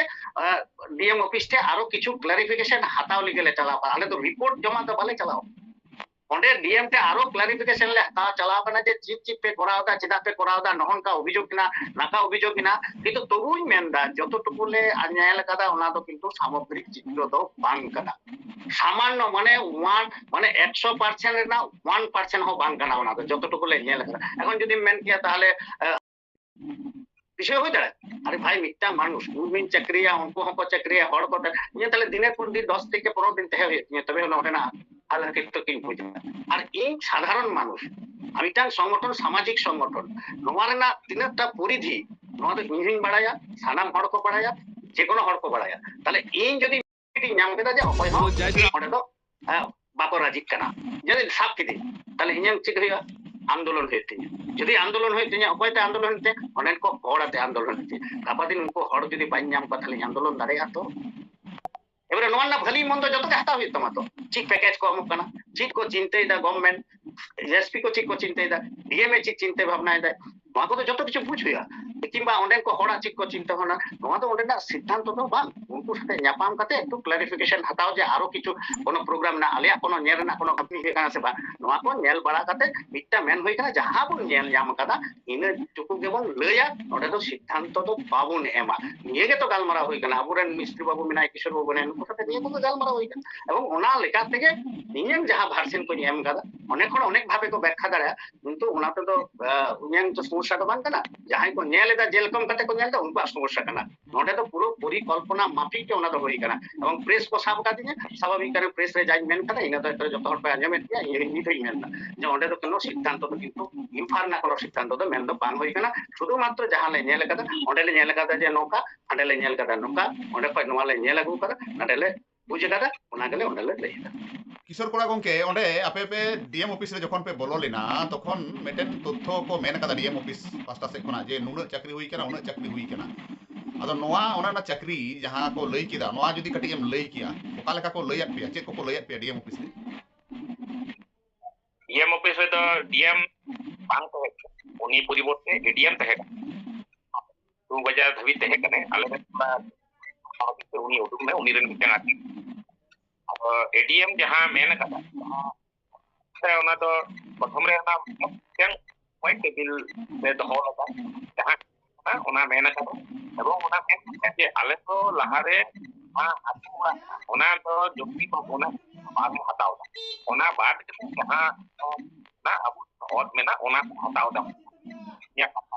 ডিএম অফিস তে আরও কিছু ক্লারিফিকেশন হাতাও লিগে লে চালাবা আলে তো রিপোর্ট জমা তো ভালে চালাও ᱚᱸᱰᱮ ᱱᱤᱭᱮᱢ ᱛᱮ ᱟᱨᱚ ᱠᱞᱟᱨᱤᱯᱷᱤᱠᱮᱥᱚᱱ ᱞᱮ ᱦᱟᱛᱟᱣ ᱪᱟᱞᱟᱣ ᱠᱟᱱᱟ ᱡᱮ ᱪᱤᱯ ᱪᱤᱯ ᱯᱮ ᱠᱚᱨᱟᱣ ᱫᱟ ᱪᱮᱫᱟᱜ ᱯᱮ ᱠᱚᱨᱟᱣ ᱫᱟ ᱱᱚᱝᱠᱟ ᱚᱵᱷᱤᱡᱳᱜ ᱠᱤᱱᱟ ᱱᱟᱠᱟ ᱚᱵᱷᱤᱡᱳᱜ ᱠᱤᱱᱟ ᱠᱤᱱᱛᱩ ᱛᱚᱵᱩᱧ ᱢᱮᱱᱫᱟ ᱡᱚᱛᱚ ᱴᱩᱠᱩ ᱞᱮ ᱧᱮᱞ ᱠᱟᱫᱟ ᱚᱱᱟ ᱫᱚ ᱠᱤᱱᱛᱩ ᱥᱟᱢᱚᱜᱨᱤᱠ ᱪᱤᱛᱨᱚ ᱫᱚ ᱵᱟᱝ ᱠᱟᱱᱟ ᱥᱟᱢᱟᱱᱱᱚ ᱢᱟᱱᱮ সামান্য মানে ওয়ান মানে একশো পার্সেন্ট না ওয়ান পার্সেন্ট হো বাং কানা ওনা যতটুকু ᱧᱮᱞ ᱠᱟᱫᱟ ᱮᱠᱷᱚᱱ যদি ᱢᱮᱱ ᱠᱮᱭᱟ তাহলে বিষয় হয়ে দাঁড়ায়। আরে ভাই মিথ্যা মানুষ। মুমিন চাকরিয়া অঙ্ক হক চাকরিয়া হড় কটা নিয়ে তাহলে দিনের পর দিন দশ থেকে পনেরো দিন তেহে হয়ে নিয়ে তবে হলো না। আল্লাহর ক্ষেত্রে কি বুঝে আর এই সাধারণ মানুষ আমি তার সংগঠন সামাজিক সংগঠন নোয়ার না দিনের তা পরিধি নোয়াদের ইঞ্জিন বাড়ায়া সানাম হড়ক বাড়ায়া যে কোনো হড়ক বাড়ায়া। তাহলে এই যদি নাম কেদা যে অপয় হড়ক হ্যাঁ, বাপরাজিক কানা। যদি সাপ কেটে তাহলে ইঞ্জিন ঠিক হইয়া ᱟᱱᱫᱳᱞᱚᱱ ᱦᱩᱭᱩᱜ ᱛᱤᱧᱟᱹ ᱡᱩᱫᱤ ᱟᱱᱫᱳᱞᱚᱱ ᱦᱩᱭᱩᱜ ᱛᱤᱧᱟᱹ ᱚᱠᱚᱭᱛᱮ ᱟᱱᱫᱳᱞᱚᱱ ᱛᱮ ᱚᱱᱮᱱ ᱠᱚ ᱦᱚᱲ ᱟᱛᱮ ᱟᱱᱫᱳᱞᱚᱱ ᱛᱮ ᱜᱟᱯᱟ ᱫᱤᱱ ᱩᱱᱠᱩ ᱦᱚᱲ ᱡᱩᱫᱤ ᱵᱟᱹᱧ ᱧᱟᱢ ᱠᱚᱣᱟ ᱛᱟᱦᱞᱮᱧ ᱟᱱᱫᱳᱞᱚᱱ ᱫᱟᱲᱮᱭᱟᱜᱼᱟ ᱛᱚ এবারে নোয়ার না ভালি মন্দ যত হাতাও হইতো মাতো ঠিক প্যাকেজ কো আমুক কানা ঠিক কো চিন্তাই দা গভর্নমেন্ট এসপি কো ঠিক কো চিন্তাই দা ডিএম এ ঠিক চিন্তা ভাবনাই দা মাকো তো যত কিছু বুঝ হইয়া কিংবা অনেক কো হড়া ঠিক কো চিন্তা ভাবনা নোয়া তো অনেক সিদ্ধান্ত তো বাং ᱩᱱᱠᱩ ᱥᱟᱛᱮ ᱧᱟᱯᱟᱢ ᱠᱟᱛᱮ ᱮᱠᱴᱩ ᱠᱞᱟᱨᱤᱯᱷᱤᱠᱮᱥᱚᱱ ᱦᱟᱛᱟᱣ ᱡᱮ ᱟᱨᱚ ᱠᱤᱪᱷᱩ ᱠᱳᱱᱳ ᱯᱨᱳᱜᱨᱟᱢ ᱨᱮᱱᱟᱜ ᱟᱞᱮᱭᱟᱜ ᱠᱳᱱᱳ ᱧᱮᱞ ᱨᱮᱱᱟᱜ ᱠᱳᱱᱳ ᱠᱟᱹᱢᱤ ᱦᱩᱭ ᱠᱟᱱᱟ ᱥᱮ ᱵᱟ ᱱᱚᱣᱟ ᱠᱚ ᱧᱮᱞ ᱵᱟᱲᱟ ᱠᱟᱛᱮ ᱢᱤᱫᱴᱟᱝ ᱢᱮᱱ ᱦᱩᱭ ᱠᱟᱱᱟ ᱡᱟᱦᱟᱸ ᱵᱚᱱ ᱧᱮᱞ ᱧᱟᱢ ᱠᱟᱫᱟ ᱤᱱᱟᱹ ᱴᱩᱠᱩ ᱜᱮᱵᱚᱱ ᱞᱟᱹᱭᱟ ᱱᱚᱰᱮ ᱫᱚ ᱥᱤᱫᱽᱫᱷᱟᱱᱛᱚ ᱫᱚ ᱵᱟᱵᱚᱱ ᱮᱢᱟ ᱱᱤᱭᱟᱹ ᱜᱮᱛᱚ ᱜᱟᱞᱢᱟᱨᱟᱣ ᱦᱩᱭ ᱠᱟᱱᱟ ᱟᱵᱚᱨᱮᱱ ᱢᱤᱥᱛᱨᱤ ᱵᱟᱵᱩ ᱢᱮᱱᱟᱭ ᱠᱤশোᱨ ᱵᱟᱵᱩ ᱢᱮᱱᱟᱭ ᱱᱩᱠᱩ ᱥᱟᱛᱮ ᱱᱤᱭᱟᱹ ᱠᱚᱜᱮ ᱜᱟᱞᱢᱟᱨᱟᱣ ᱦᱩᱭ ᱠᱟᱱᱟ ᱮᱵᱚᱝ ᱚᱱᱟ ᱞᱮᱠᱟ ᱛᱮᱜᱮ ᱤᱧᱟᱹᱜ ᱡᱟᱦᱟᱸ ᱵᱷᱟᱨᱥᱮᱱ ᱠᱚᱧ ᱮᱢ ᱠᱟᱫᱟ ᱚᱱᱮ ᱦᱚᱲ ᱚᱱᱮᱠ ᱵᱷᱟᱵᱮ ᱠᱚ ᱵᱮᱠᱷᱟ ᱫᱟᱲᱮᱭᱟᱜᱼᱟ ᱠᱤᱱᱛᱩ ᱚᱱᱟ ᱛᱮᱫᱚ ᱩᱱᱤᱭᱟᱝ ᱫᱚ ᱥᱚᱢᱚᱥᱥᱟ ᱫᱚ ᱵᱟᱝ ᱠᱟᱱᱟ ᱡᱟᱦᱟᱸᱭ ᱠᱚ ᱧᱮᱞ ᱮᱫᱟ ᱡᱮᱞᱠᱚᱢ ᱠᱟᱛᱮ ᱠᱚ ᱧᱮᱞ ᱮᱫᱟ ᱩᱱᱠᱩᱣᱟᱜ ᱥᱚᱢᱚᱥᱥᱟ ᱠᱟᱱᱟ ᱱᱚᱰᱮ ᱫᱚ ᱯᱩᱨᱟᱹ ᱯᱚᱨᱤᱠᱚᱞᱯᱚᱱᱟ ᱢᱟᱯᱤᱠ ᱜᱮ ᱚᱱᱟ ᱫᱚ ᱦᱩᱭ ᱠᱟᱱᱟ ᱮᱵᱚᱝ ᱯᱨᱮᱥ ᱠᱚ ᱥᱟᱵ ᱠᱟᱫᱤᱧᱟ ᱥᱟᱵᱷᱟᱵᱤᱠ ᱠᱟᱨᱮ ᱯᱨᱮᱥ ᱨᱮ ᱡᱟᱧ ᱢᱮᱱ ᱠᱟᱫᱟ ᱤᱱᱟᱹ ᱫᱚ ᱡᱚᱛᱚ ᱦᱚᱲ ᱯᱮ ᱟᱸᱡᱚᱢᱮᱫ ᱜᱮᱭᱟ ᱤᱧ ᱱᱤᱛ ᱦᱚᱸᱧ ᱢᱮᱱᱫᱟ ᱡᱮ ᱚᱸᱰᱮ ᱫᱚ ᱠᱳᱱᱳ ᱥᱤᱫᱽᱫᱷᱟᱱᱛᱚ ᱫᱚ ᱠᱤᱱᱛᱩ ᱤᱱᱯᱷᱟᱨᱱᱟ ᱠᱳᱱᱳ ᱥᱤᱫᱽᱫᱷᱟᱱᱛᱚ ᱫᱚ ᱢᱮᱱ ᱫᱚ ᱵᱟᱝ ᱦᱩᱭ ᱠᱟᱱᱟ ᱥᱩᱫᱷᱩ ᱢᱟᱛᱨᱚ ᱡᱟᱦᱟᱸ ᱞᱮ ᱧᱮᱞ ᱠᱟᱫᱟ ᱚᱸᱰᱮ ᱞᱮ ᱧᱮᱞ ᱠᱟᱫᱟ ᱡᱮ ᱱᱚᱝᱠᱟ ᱦᱟᱸᱰᱮ ᱞᱮ ᱧᱮᱞ ᱠᱟᱫᱟ ᱱᱚᱝᱠᱟ ᱚᱸᱰᱮ ᱠᱷᱚᱡ ᱱᱚᱣᱟ ᱞᱮ ᱧᱮᱞ ᱟᱹᱜᱩ ᱠᱟᱫᱟ ᱱᱚᱰᱮ ᱞᱮ ᱵᱩᱡ ᱠᱟᱫᱟ ᱚᱱᱟ ᱜᱮᱞᱮ ᱚᱸᱰᱮ ᱞᱮ ᱞᱟᱹᱭ ᱮᱫᱟ किशोर कोड़ा गमे अपे पे डीएम ऑफ़िस जो पे बोलो लेना तक तो मेटे तथ्य को मेका डीएम ऑफ़िस पासा सब जे नुना चाकरी हुई नुना चाकरी हुई अब चाकरी जहाँ को लई के जी कम लई के को लैया पे चेक को लैया पे DM office DM office DM ADM दू बजार धाबी तहे अलग उदूक में उन्हीं ᱮᱰᱤᱮᱢ ᱡᱟᱦᱟᱸ ᱢᱮᱱ ᱟᱠᱟᱫᱟ ᱥᱮ ᱚᱱᱟ ᱫᱚ ᱯᱨᱚᱛᱷᱚᱢ ᱨᱮ ᱚᱱᱟ ᱢᱤᱫᱴᱮᱱ ᱯᱚᱭᱮᱱᱴ ᱴᱮᱵᱤᱞ ᱨᱮ ᱫᱚᱦᱚ ᱞᱮᱫᱟ ᱡᱟᱦᱟᱸ ᱚᱱᱟ ᱢᱮᱱ ᱟᱠᱟᱫᱟ ᱮᱵᱚᱝ ᱚᱱᱟ ᱢᱮᱱ ᱠᱟᱛᱮ ᱡᱮ ᱟᱞᱮ ᱫᱚ ᱞᱟᱦᱟᱨᱮ ᱟᱛᱳ ᱚᱲᱟᱜ ᱚᱱᱟ ᱫᱚ ᱡᱚᱢᱤ ᱫᱚ ᱚᱱᱟ ᱵᱟᱞᱮ ᱦᱟᱛᱟᱣᱫᱟ ᱚᱱᱟ ᱵᱟᱫ ᱠᱟᱛᱮ ᱡᱟᱦᱟᱸ ᱟᱵᱚ ᱚᱛ ᱢᱮᱱᱟᱜ ᱚᱱᱟ ᱠᱚ ᱦᱟᱛᱟᱣᱫᱟ ᱤᱧᱟᱹᱜ ᱠᱟᱛᱷᱟ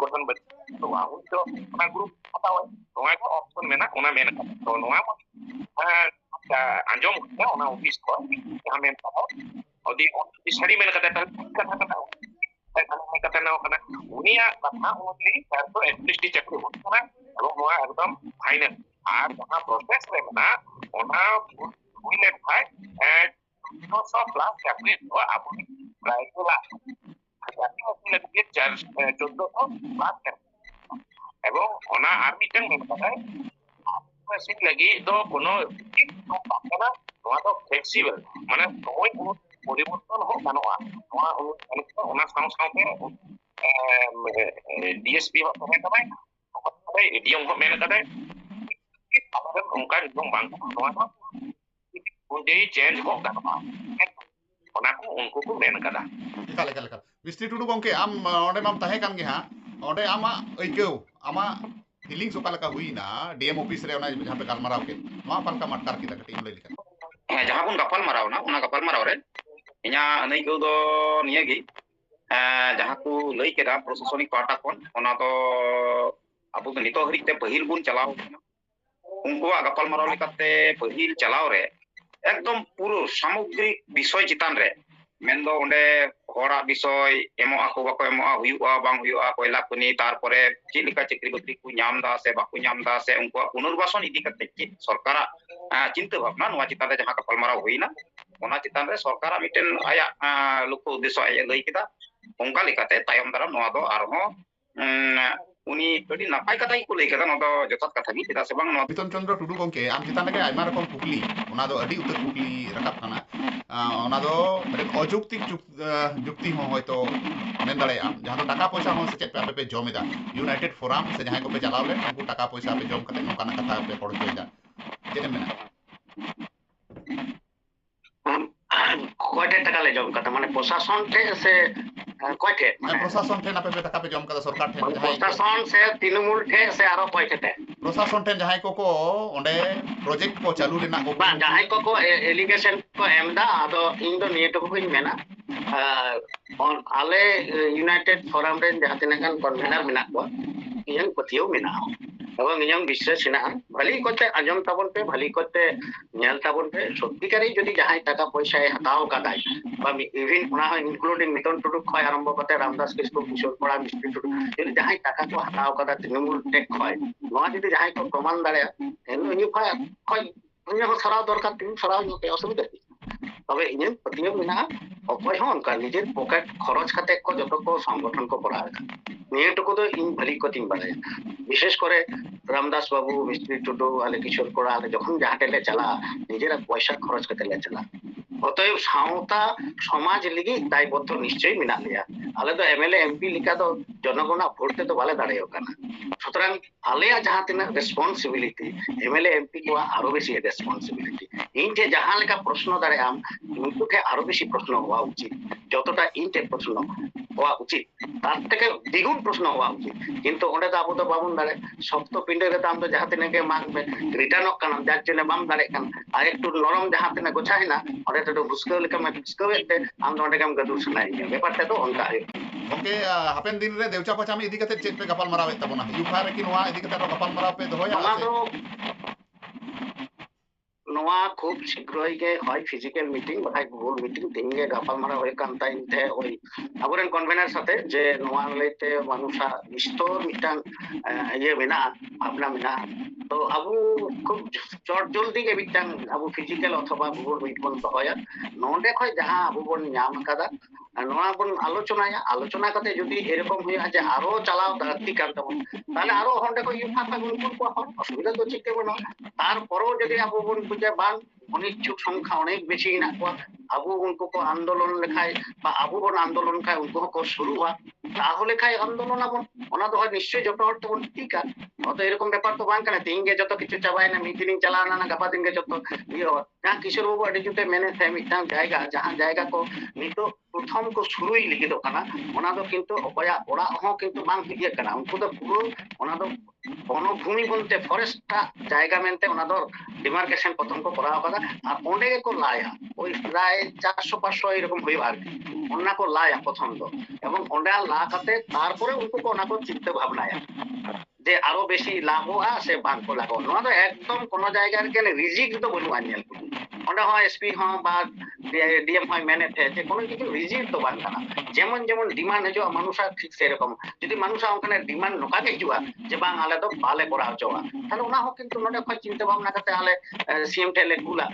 গঠন বাড়ুয়া উনি তো ওনা গ্রুপ হাতাওয়াই নোয়া ᱜᱮ অপশন ᱢᱮᱱᱟᱜ ᱚᱱᱟ ᱢᱮᱱ ᱟᱠᱟᱫᱟ ᱛᱚ ᱱᱚᱣᱟ ᱟᱸᱡᱚᱢ ᱠᱟᱛᱮ ᱚᱱᱟ ᱚᱯᱷᱤᱥ ᱠᱷᱚᱱ ᱡᱟᱦᱟᱸ ᱢᱮᱱ ᱠᱟᱫᱟ ᱟᱹᱰᱤ ᱥᱟᱹᱨᱤ ᱢᱮᱱ ᱠᱟᱛᱮ ᱛᱟᱦᱞᱮ ᱠᱟᱛᱷᱟ ᱠᱟᱱᱟ ᱠᱟᱛᱷᱟ ᱱᱚᱣᱟ ᱠᱟᱱᱟ ᱩᱱᱤᱭᱟᱜ ᱠᱟᱛᱷᱟ অনুযায়ী চারশো একত্রিশটি চাকরি ᱦᱩᱭ ᱠᱟᱱᱟ এবং ᱱᱚᱣᱟ ᱮᱠᱫᱚᱢ ᱯᱷᱟᱭᱱᱟᱞ ᱟᱨ ᱡᱟᱦᱟᱸ ᱯᱨᱚᱥᱮᱥ ᱨᱮ ᱢᱮᱱᱟᱜ ᱚᱱᱟ ᱦᱩᱭ ᱞᱮᱱᱠᱷᱟᱡ ᱫᱩᱥᱚ ᱯᱞᱟᱥ চাকরি ᱫᱚ ᱟᱵᱚ প্রায় las flechas eh, los dos matan. এবং ᱚᱱᱟ ᱟᱨ ᱢᱤᱫᱴᱟᱝ ᱢᱮᱱᱟᱜᱼᱟ ᱯᱟᱥᱤᱱ ᱞᱟᱹᱜᱤᱫ ᱫᱚ ᱠᱳᱱᱳ ᱵᱟᱝ ᱱᱚᱣᱟ ᱫᱚ ফ্লেক্সিবল মানে সময় পরিবর্তন হোক ᱜᱟᱱᱚᱜᱼᱟ ᱱᱚᱣᱟ ᱚᱱᱟ ᱥᱟᱶ ᱥᱟᱶᱛᱮ ডিএসপি ᱦᱚᱸ ᱛᱟᱦᱮᱸ ᱠᱟᱱᱟᱭ এডিএম ᱦᱚᱸ ᱢᱮᱱ ᱠᱟᱫᱟᱭ ᱟᱞᱮ ᱚᱱᱠᱟ ᱱᱤᱛᱚᱝ ᱵᱟᱝ ᱱᱚᱣᱟ ᱫᱚ ᱪᱮᱧᱡᱽ ᱦᱚᱸ ᱜᱟᱱᱚᱜᱼᱟ ᱚᱱᱟ ᱠᱚ ᱩᱱᱠᱩ ᱠᱚ ᱢᱮᱱ ᱠᱟᱫᱟ ᱮᱠᱟᱞ ᱮᱠᱟᱞ ᱮᱠᱟᱞ ᱵᱤᱥᱛᱤ ᱴᱩᱰᱩ ᱜᱚᱝᱠᱮ ᱟᱢ ᱚᱸᱰᱮ ᱢᱟᱢ ᱛᱟᱦᱮᱸ ᱠᱟᱱ ᱜᱮ ᱦᱟᱸᱜ ᱚᱸᱰᱮ ᱟᱢᱟᱜ ᱟᱹᱭᱠᱟᱹᱣ ᱟᱢᱟᱜ ᱦᱤᱞᱤᱝ ᱚᱠᱟ ᱞᱮᱠᱟ ᱦᱩᱭᱱᱟ ᱰᱤᱮᱢ ᱚᱯᱷᱤᱥ ᱨᱮ ᱚᱱᱟ ᱡᱟᱦᱟᱸ ᱯᱮ ᱜᱟᱞᱢᱟᱨᱟᱣ ᱠᱮᱫ ᱱᱚᱣᱟ ᱚᱠᱟ ᱞᱮᱠᱟᱢ ᱟᱴᱠᱟᱨ ᱠᱮᱫᱟ ᱠᱟᱹᱴᱤᱡ ᱮᱢ ᱞᱟᱹᱭ ᱞᱮᱠᱷᱟᱱ ᱦᱮᱸ ᱡᱟᱦᱟᱸ ᱵᱚᱱ ᱜᱟᱯᱟᱞᱢᱟᱨᱟᱣ ᱱᱟ ᱚᱱᱟ ᱜᱟᱯᱟᱞᱢᱟᱨᱟᱣ ᱨᱮ ᱤᱧᱟᱹᱜ ᱟᱹᱱᱟᱹᱭᱠᱟᱹᱣ ᱫᱚ ᱱᱤᱭᱟᱹᱜᱮ ᱡᱟᱦᱟᱸ ᱠᱚ ᱞᱟᱹᱭ ᱠᱮᱫᱟ ᱯᱨᱚᱥᱟᱥᱚᱱᱤᱠ ᱯᱟᱦᱴᱟ ᱠᱷᱚᱱ ᱚᱱᱟ ᱫᱚ ᱟᱵᱚ ᱫᱚ ᱱᱤᱛᱚᱜ ᱦᱟᱹᱨᱤᱡ ᱛᱮ ᱯᱟᱹᱦᱤᱞ ᱵᱚᱱ ᱪᱟᱞᱟᱣ ᱠᱟᱱᱟ ᱩᱱᱠᱩᱣᱟᱜ ᱜᱟᱯᱟᱞᱢᱟᱨᱟᱣ ᱞᱮᱠᱟᱛᱮ ᱯᱟᱹᱦᱤᱞ ᱪᱟᱞᱟᱣ ᱨᱮ ᱮᱠᱫᱚᱢ ᱯᱩᱨᱟᱹ ᱥᱟᱢᱚᱜᱨᱤᱠ ᱵᱤᱥᱚᱭ ᱪᱮᱛᱟᱱ ᱨᱮ ᱢᱮᱱᱫᱚ ᱚᱸᱰᱮ ᱦᱚᱲᱟᱜ ᱵᱤᱥᱚᱭ ᱮᱢᱚᱜ ᱟᱠᱚ ᱵᱟᱠᱚ ᱮᱢᱚᱜᱼᱟ ᱦᱩᱭᱩᱜᱼᱟ ᱵᱟᱝ ᱦᱩᱭᱩᱜᱼᱟ ᱠᱚᱭᱞᱟ ᱠᱷᱚᱱᱤ ᱛᱟᱨᱯᱚᱨᱮ ᱪᱮᱫ ᱞᱮᱠᱟ ᱪᱟᱹᱠᱨᱤ ᱵᱟᱹᱠᱨᱤ ᱠᱚ ᱧᱟᱢ ᱫᱟ ᱥᱮ ᱵᱟᱠᱚ ᱧᱟᱢ ᱫᱟ ᱥᱮ ᱩᱱᱠᱩᱣᱟᱜ ᱯᱩᱱᱚᱨᱵᱟᱥᱚᱱ ᱤᱫᱤ ᱠᱟᱛᱮ ᱪᱮᱫ ᱥᱚᱨᱠᱟᱨᱟᱜ ᱪᱤᱱᱛᱟᱹ ᱵᱷᱟᱵᱱᱟ ᱱᱚᱣᱟ ᱪᱮᱛᱟᱱ ᱨᱮ ᱡᱟᱦᱟᱸ ᱜᱟᱯᱟᱞᱢᱟᱨᱟᱣ ᱦᱩᱭᱱᱟ ᱚᱱᱟ ᱪᱮᱛᱟᱱ ᱨᱮ ᱥᱚᱨᱠᱟᱨᱟᱜ ᱢᱤᱫᱴᱮᱱ ᱟᱭᱟᱜ ᱞᱚᱠᱠᱷᱚ ᱩᱫᱽᱫᱮᱥᱥᱚ ᱟᱡ ᱞᱟᱹᱭ ᱠᱮᱫᱟ ᱚᱱᱠᱟ ᱞᱮᱠᱟᱛᱮ ᱛᱟᱭᱚᱢ ᱫᱟᱨᱟᱢ ᱱᱚᱣᱟ ᱫᱚ ᱟᱨᱦᱚᱸ ᱩᱱᱤ ᱟᱹᱰᱤ ᱱᱟᱯᱟᱭ ᱠᱟᱛᱷᱟ ᱜᱮᱠᱚ ᱞᱟᱹᱭ ᱠᱟᱫᱟ ᱱᱚᱣᱟ ᱫᱚ ᱡᱚᱛᱷᱟᱛ ᱠᱟᱛᱷᱟ ᱜᱮ ᱪᱮᱫᱟᱜ ᱥᱮ ᱵᱟᱝ ᱱᱚᱣᱟ ᱯᱨᱤᱛᱚᱢ ᱪᱚᱱᱫᱨᱚ ᱴᱩᱰᱩ ᱜᱚᱢᱠᱮ ᱟᱢ ᱪᱮᱛᱟᱱ ᱨᱮᱜᱮ ᱟᱭᱢᱟ ᱨᱚᱠᱚᱢ ᱠᱩᱠᱞᱤ ᱚᱱᱟ ᱫᱚ ᱟᱹᱰᱤ ᱩᱛᱟᱹᱨ ᱠᱩᱠᱞᱤ ᱨᱟᱠᱟᱵ ᱠᱟᱱᱟ ᱚᱱᱟ ᱫᱚ অযৌক্তিক যুক্তি ᱦᱚᱸ ᱦᱚᱭᱛᱚ ᱢᱮᱱ ᱫᱟᱲᱮᱭᱟᱜ ᱟᱢ ᱡᱟᱦᱟᱸ ᱫᱚ ᱴᱟᱠᱟ ᱯᱚᱭᱥᱟ ᱦᱚᱸ ᱥᱮᱪᱮᱫ ᱯᱮ ᱟᱯᱮ ᱯᱮ ᱡᱚᱢ ᱮᱫᱟ ᱤউᱱᱟᱭᱴᱮᱰ ᱯᱷᱳᱨᱟᱢ ᱥᱮ ᱡᱟᱦᱟᱸᱭ ᱠᱚᱯᱮ ᱪᱟᱞᱟᱣ ᱞᱮᱱ ᱩᱱᱠᱩ ᱴᱟᱠᱟ ᱯᱚᱭᱥᱟ ᱯᱮ ᱡᱚᱢ ᱠᱟᱛᱮ ᱱᱚᱝᱠᱟᱱᱟᱜ ᱠᱟᱛᱷᱟ ᱯᱮ ᱨᱚᱲ ᱦᱚᱪᱚᱭᱮᱫᱟ ᱪᱮᱫ ᱮᱢ ᱢᱮᱱᱟ ᱚᱠᱚᱭᱴᱷᱮᱱ ᱴᱟᱠᱟ ᱞᱮ ᱡᱚᱢ ᱠᱟᱫᱟ ᱢᱟᱱᱮ ᱯᱨᱚᱥᱟᱥᱚᱱ ᱴᱷᱮᱱ ᱥᱮ કોઈ ઠે પ્રશાસન ઠેન આપે બેટા કાપે જમકા સરકાર ઠેન પ્રશાસન સે તૃણમૂલ ઠે સે આરો કોઈ ઠે প্রশাসন ᱴᱷᱮᱱ ᱡᱟᱦᱟᱸᱭ ᱠᱚᱠᱚ ᱚᱸᱰᱮ ᱯᱨᱚᱡᱮᱠᱴ ᱠᱚ ᱪᱟᱹᱞᱩ ᱨᱮᱱᱟᱜ ᱠᱚ ᱵᱟᱝ ᱡᱟᱦᱟᱸᱭ ᱠᱚᱠᱚ এলিগেশন ᱠᱚ ᱮᱢᱫᱟ ᱟᱫᱚ ᱤᱧ ᱫᱚ ᱱᱤᱭᱟᱹ ᱴᱩᱠᱩᱧ ᱢᱮᱱᱟ ᱟᱞᱮ ᱤᱭᱩᱱᱟᱭᱴᱮᱰ ᱯᱷᱳᱨᱟᱢ ᱨᱮᱱ ᱡᱟᱦᱟᱸ ᱛᱤᱱᱟᱹᱜ ᱜᱟᱱ ᱠᱚᱱᱵᱷᱮᱱᱟᱨ ᱢᱮᱱᱟᱜ ᱠᱚᱣᱟ ᱤᱧᱟᱹᱜ ᱯᱟᱹᱛᱭᱟᱹᱣ ᱢᱮᱱᱟᱜᱼᱟ ᱟᱵᱚ ᱤᱧᱟᱹᱜ ᱵᱤᱥᱥᱟᱹᱥ ᱦᱮᱱᱟᱜᱼᱟ ᱵᱷᱟᱹᱞᱤ ᱠᱚᱛᱮ ᱟᱸᱡᱚᱢ ᱛᱟᱵᱚᱱ ᱯᱮ ᱵᱷᱟᱹᱞᱤ ᱠᱚᱛᱮ ᱧᱮᱞ ᱛᱟᱵᱚᱱ ᱯᱮ ᱥᱚᱛᱤᱠᱟᱨᱤ ᱡᱩᱫᱤ ᱡᱟᱦᱟᱸᱭ ᱴᱟᱠᱟ ᱯᱚᱭᱥᱟᱭ ᱦᱟᱛᱟᱣ ᱠᱟᱫᱟᱭ ᱵᱟ ᱤᱵᱷᱤᱱ ᱚᱱᱟ ᱦᱚᱸ ᱤᱱᱠᱞᱩᱰᱤᱝ ᱢᱤᱛᱚᱱ ᱴᱩᱰᱩ ᱠᱷᱚᱱ ᱟᱨᱟᱢᱵᱚ ᱠᱟᱛᱮ ᱨᱟᱢᱫᱟᱥ ᱠᱤᱥᱠᱩ ᱠᱤᱥᱳᱨ ᱠᱚᱲᱟ ᱢᱤᱥᱴᱤ ᱴᱩᱰᱩ ᱡᱩᱫᱤ ᱡᱟᱦᱟᱸᱭ ᱴᱟᱠᱟ ᱠᱚ ᱦᱟᱛᱟᱣ ᱠᱟᱫᱟ ᱛᱨᱤᱱᱢᱩᱞ ᱴᱮᱠ ᱠᱷᱚᱱ ᱱᱚᱣᱟ ᱡᱩᱫᱤ ᱡᱟᱦᱟᱸᱭ ᱠᱚ ᱯᱨᱚᱢᱟᱱ ᱫᱟᱲᱮᱭᱟᱜᱼᱟ ᱩᱱᱤ ᱠᱷᱚᱱ ᱠᱷᱚᱱ ᱩᱱᱤ ᱦᱚᱸ ᱥᱟᱨᱦᱟᱣ ᱫᱚᱨᱠᱟᱨ ᱛᱤᱧ ᱥᱟᱨᱦᱟᱣ ᱧᱚᱜ ᱚᱥᱩᱵᱤᱫᱷᱟ ᱪᱮᱫ ᱛᱚᱵᱮ ᱤᱧᱟᱹᱜ ᱯᱟᱹᱛᱭᱟᱹᱣ ᱢᱮᱱᱟᱜᱼᱟ ᱚᱠᱚᱭ ᱦᱚᱸ ᱚᱱᱠᱟ ᱱᱤᱡᱮᱨ ᱯᱚᱠᱮᱴ ᱠᱷᱚᱨᱚᱪ ᱠᱟᱛᱮ ᱠᱚ ᱡᱚᱛᱚ ᱠᱚ ᱥᱚᱝᱜᱚᱴᱷᱚᱱ ᱠᱚ ᱠᱚᱨᱟᱣ ᱮᱫᱟ ᱱᱤᱭᱟᱹ ᱴᱩᱠᱩ ᱫᱚ ᱤᱧ ᱵᱷᱟᱹᱞᱤ ᱠᱚᱛᱤᱧ ᱵᱟᱲᱟᱭᱟ ᱵᱤᱥᱮᱥ ᱠᱚᱨᱮ ᱨᱟᱢᱫᱟস ᱵᱟᱵᱩ ᱢᱤᱥᱛᱨᱤ ᱴᱩᱰᱩ ᱟᱞᱮ ᱠᱤশোᱨ ᱠᱚᱲᱟ ᱟᱞᱮ ᱡᱚᱠᱷᱚᱱ ᱡᱟᱦᱟᱸ ᱴᱷᱮᱡ ᱞᱮ ᱪᱟᱞᱟᱜᱼᱟ ᱱᱤᱡᱮᱨᱟᱜ ᱯᱚᱭᱥᱟ ᱠᱷᱚᱨᱚᱪ ᱠᱟᱛᱮ ᱞᱮ ᱪᱟᱞᱟᱜᱼᱟ অতএব সাঁওতা সমাজ লিগে দায়বদ্ধ নিশ্চয়ই মেনা লেয়া আলে তো এমএলএ এমপি লিখা তো জনগণ ভোট তে তো বালে দাঁড়িয়ে কানা সুতরাং আলেয়া যাহা তিনা রেসপন্সিবিলিটি এমএলএ এমপি কোয়া আরও বেশি রেসপন্সিবিলিটি ইন্টে জাহান লেখা প্রশ্ন দ্বারা আম মৃত্যুকে আরও বেশি প্রশ্ন হওয়া উচিত যতটা ইন্টে প্রশ্ন হওয়া উচিত তার থেকে দ্বিগুণ প্রশ্ন হওয়া উচিত কিন্তু ᱚᱸᱰᱮ ᱫᱚ ᱟᱵᱚ ᱫᱚ ᱵᱟᱵᱚᱱ ᱫᱟᱲᱮᱭᱟᱜ ᱥᱚᱠᱛᱚ ᱯᱤᱸᱰᱟᱹ ᱨᱮᱫᱚ ᱟᱢ ᱫᱚ ᱡᱟᱦᱟᱸ ᱛᱤᱱᱟᱹᱜ ᱜᱮ ᱢᱟᱜᱽ ᱢᱮ ᱨᱤᱴᱟᱨᱱᱚᱜ ᱠᱟᱱᱟ ᱡᱟᱨ ᱡᱚᱱᱱᱮ ᱵᱟᱢ ᱫᱟᱲᱮᱭᱟᱜ ᱠᱟᱱᱟ ᱟᱨ একটু নরম ᱡᱟᱦᱟᱸ ᱛᱤᱱᱟᱹᱜ ᱜᱚᱪᱷᱟᱭᱮᱱᱟ ᱚᱸᱰᱮ ᱛᱮᱫᱚ ᱵᱩᱥᱠᱟᱹᱣ ᱞᱮᱠᱟᱢ ᱵᱩᱥᱠᱟᱹᱣᱮᱫ ᱛᱮ ᱟᱢ ᱫᱚ ᱚᱸᱰᱮ ᱜᱮᱢ ᱜᱟᱹᱫᱩᱨ ᱥᱟᱱᱟᱭᱮᱫ ᱢᱮᱭᱟ ᱵᱮᱯᱟᱨ ᱛᱮᱫᱚ ᱚᱱᱠᱟ ᱦᱩᱭᱩᱜ ᱜᱚᱝᱠᱮ ᱦᱟᱯᱮᱱ ᱫᱤᱱ ᱨᱮ ᱫᱮᱣᱪᱟ ᱯᱟᱪᱟᱢᱤ ᱤᱫᱤ ᱠᱟᱛᱮ ᱪᱮᱫ ᱯᱮ ᱜᱟᱯᱟᱞ ᱢᱟᱨᱟᱣᱮᱫ ᱛᱟᱵᱚᱱᱟ ᱤᱭᱩᱯᱷᱟ ᱨᱮ ᱠᱤ ᱱᱚᱣᱟ ᱤᱫᱤ ᱠᱟᱛᱮ ᱜᱟᱯᱟᱞ ᱢᱟᱨᱟᱣ ᱯᱮ ᱫᱚᱦᱚᱭᱟ ᱚᱱᱟ ᱫᱚ ᱱᱚᱣᱟ ᱠᱷᱩᱵ ᱥᱤᱜᱽᱨᱚᱭ ᱜᱮ ᱦᱚᱭ ᱯᱷᱤᱡᱤᱠᱮᱞ ᱢᱤᱴᱤᱝ ᱵᱟᱠᱷᱟᱡ ᱜᱩᱜᱩᱞ ᱢᱤᱴᱤᱝ ᱛᱮᱦᱮᱧ ᱜᱮ ᱜᱟᱯᱟᱞᱢᱟᱨᱟᱣ ᱦᱩᱭ ᱠᱟᱱ ᱛᱟᱦᱮᱸ ᱛᱮ ᱳᱭ ᱟᱵᱚᱨᱮᱱ ᱠᱚᱱᱵᱷᱮᱱᱟᱨ ᱥᱟᱛᱮ ᱡᱮ ᱱᱚᱣᱟ ᱞᱟᱹᱭᱛᱮ ᱢᱟᱱᱩᱥᱟᱜ ᱱᱤᱥᱛᱚᱨ ᱢᱤᱫᱴᱟᱝ ᱤᱭᱟᱹ ᱢᱮᱱᱟᱜᱼᱟ ᱵᱷᱟᱵᱽᱱᱟ ᱢᱮᱱᱟᱜᱼᱟ ᱛᱚ ᱟᱵᱚ ᱠᱷᱩᱵ চট জলদি ᱜᱮ ᱢᱤᱫᱴᱟᱝ ᱟᱵᱚ ফিজিক্যাল অথবা গুগল মিট ᱵᱚᱱ ᱫᱚᱦᱚᱭᱟ ᱱᱚᱸᱰᱮ ᱠᱷᱚᱡ ᱡᱟᱦᱟᱸ ᱟᱵᱚ ᱵᱚᱱ ᱧᱟᱢ ᱟᱠᱟᱫᱟ ᱱᱚᱣᱟ ᱵᱚᱱ ᱟᱞᱳᱪᱚᱱᱟᱭᱟ ᱟᱞᱳᱪᱚᱱᱟ ᱠᱟᱛᱮ ᱡᱩᱫᱤ ᱮᱨᱚᱠᱚᱢ ᱦᱩᱭᱩᱜᱼᱟ ᱡᱮ ᱟᱨᱚ ᱪᱟᱞᱟᱣ ᱫᱟᱲᱛᱤ ᱠᱟᱱ ᱛᱟᱵᱚᱱ ᱛᱟᱦᱞᱮ ᱟᱨᱚ ᱚᱸᱰᱮ ᱠᱚ ᱤᱭᱩ ᱯᱷᱟᱥᱟ ᱜᱩᱱ ᱠᱚᱣᱟ ᱦᱚᱲ ᱚᱥᱩᱵᱤᱫᱟ ᱫᱚ ᱪᱮᱫ ᱜᱮ ᱵᱟᱹᱱᱩᱜᱼᱟ ᱛᱟᱨᱯᱚᱨᱮ ᱡᱩᱫᱤ ᱟᱵᱚ ᱵᱚᱱ ᱵᱩᱡᱟ ᱵᱟᱝ অনিচ্ছুক সংখ্যা অনেক বেশি আবু উনকো अब उनको को आंदोलन लेखाय বা আন্দোলন খায় উনকো কো শুরু হওয়া তাহলে খায় আন্দোলন আবন। ওনা তো হয় নিশ্চয়ই যত অর্থ বন ঠিক আছে অত এরকম ব্যাপার তো বান কানে তিনগে যত কিছু চাবায় না মিটিং চালানা না গাপা দিনগে যত ইয়ে হয়। না, কিশোর বাবু আডি জুতে মেনে সে মিটাং জায়গা যাহা জায়গা কো। নিতো প্রথম কো শুরুই লিখিত কানা। ওনা তো কিন্তু অপয়া, ওরা হ কিন্তু বাং ইয়ে কানা। উনকো তো পুরো ওনা তো বনভূমি বলতে ফরেস্টটা জায়গা মেনতে অনা তো ডিমার্কেশন প্রথম কো করা গেকো লায়া। ওই প্রায় চারশো পাঁচশো এরকম হইবার কি ওনা কো লায়া পছন্দ এবং অন্যা লা কাতে তারপরে উनको কো ওনা কো চিন্তা ভাবনায় যে আরও বেশি লাভোয়া সে বাঘ লাগো নয় একদম কোন জায়গার গেলে রিজিক তো বলব আনিয়াল ওটা হয় এসপি হও বা ডিএম হয় ম্যানেট যে কোনো কিছু রিজিট ᱫᱚ ᱵᱟᱝ ᱠᱟᱱᱟ ᱡᱮᱢᱚᱱ ᱡᱮᱢᱚᱱ ᱰᱤᱢᱟᱱᱰ ᱦᱤᱡᱩᱜᱼᱟ ᱢᱟᱱᱩᱥᱟᱜ ᱴᱷᱤᱠ ᱥᱮᱨᱚᱠᱚᱢ ᱡᱩᱫᱤ ᱢᱟᱱᱩᱥᱟᱜ ᱚᱱᱠᱟᱱᱟᱜ ᱰᱤᱢᱟᱱᱰ ᱱᱚᱝᱠᱟ ᱜᱮ ᱦᱤᱡᱩᱜᱼᱟ ᱡᱮ ᱵᱟᱝ ᱟᱞᱮ ᱫᱚ ᱵᱟᱞᱮ ᱠᱚᱨᱟᱣ ᱦᱚᱪᱚᱣᱟ ᱛᱟᱦᱞᱮ ᱚᱱᱟ ᱦᱚᱸ ᱠᱤᱱᱛᱩ ᱱᱚᱰᱮ ᱠᱷᱚᱱ ᱪᱤᱱᱛᱟᱹ ᱵᱷᱟᱵᱱᱟ ᱠᱟᱛᱮ ᱟᱞᱮ সিএম ᱴᱷᱮᱱ ᱞᱮ ᱠᱩᱞᱟ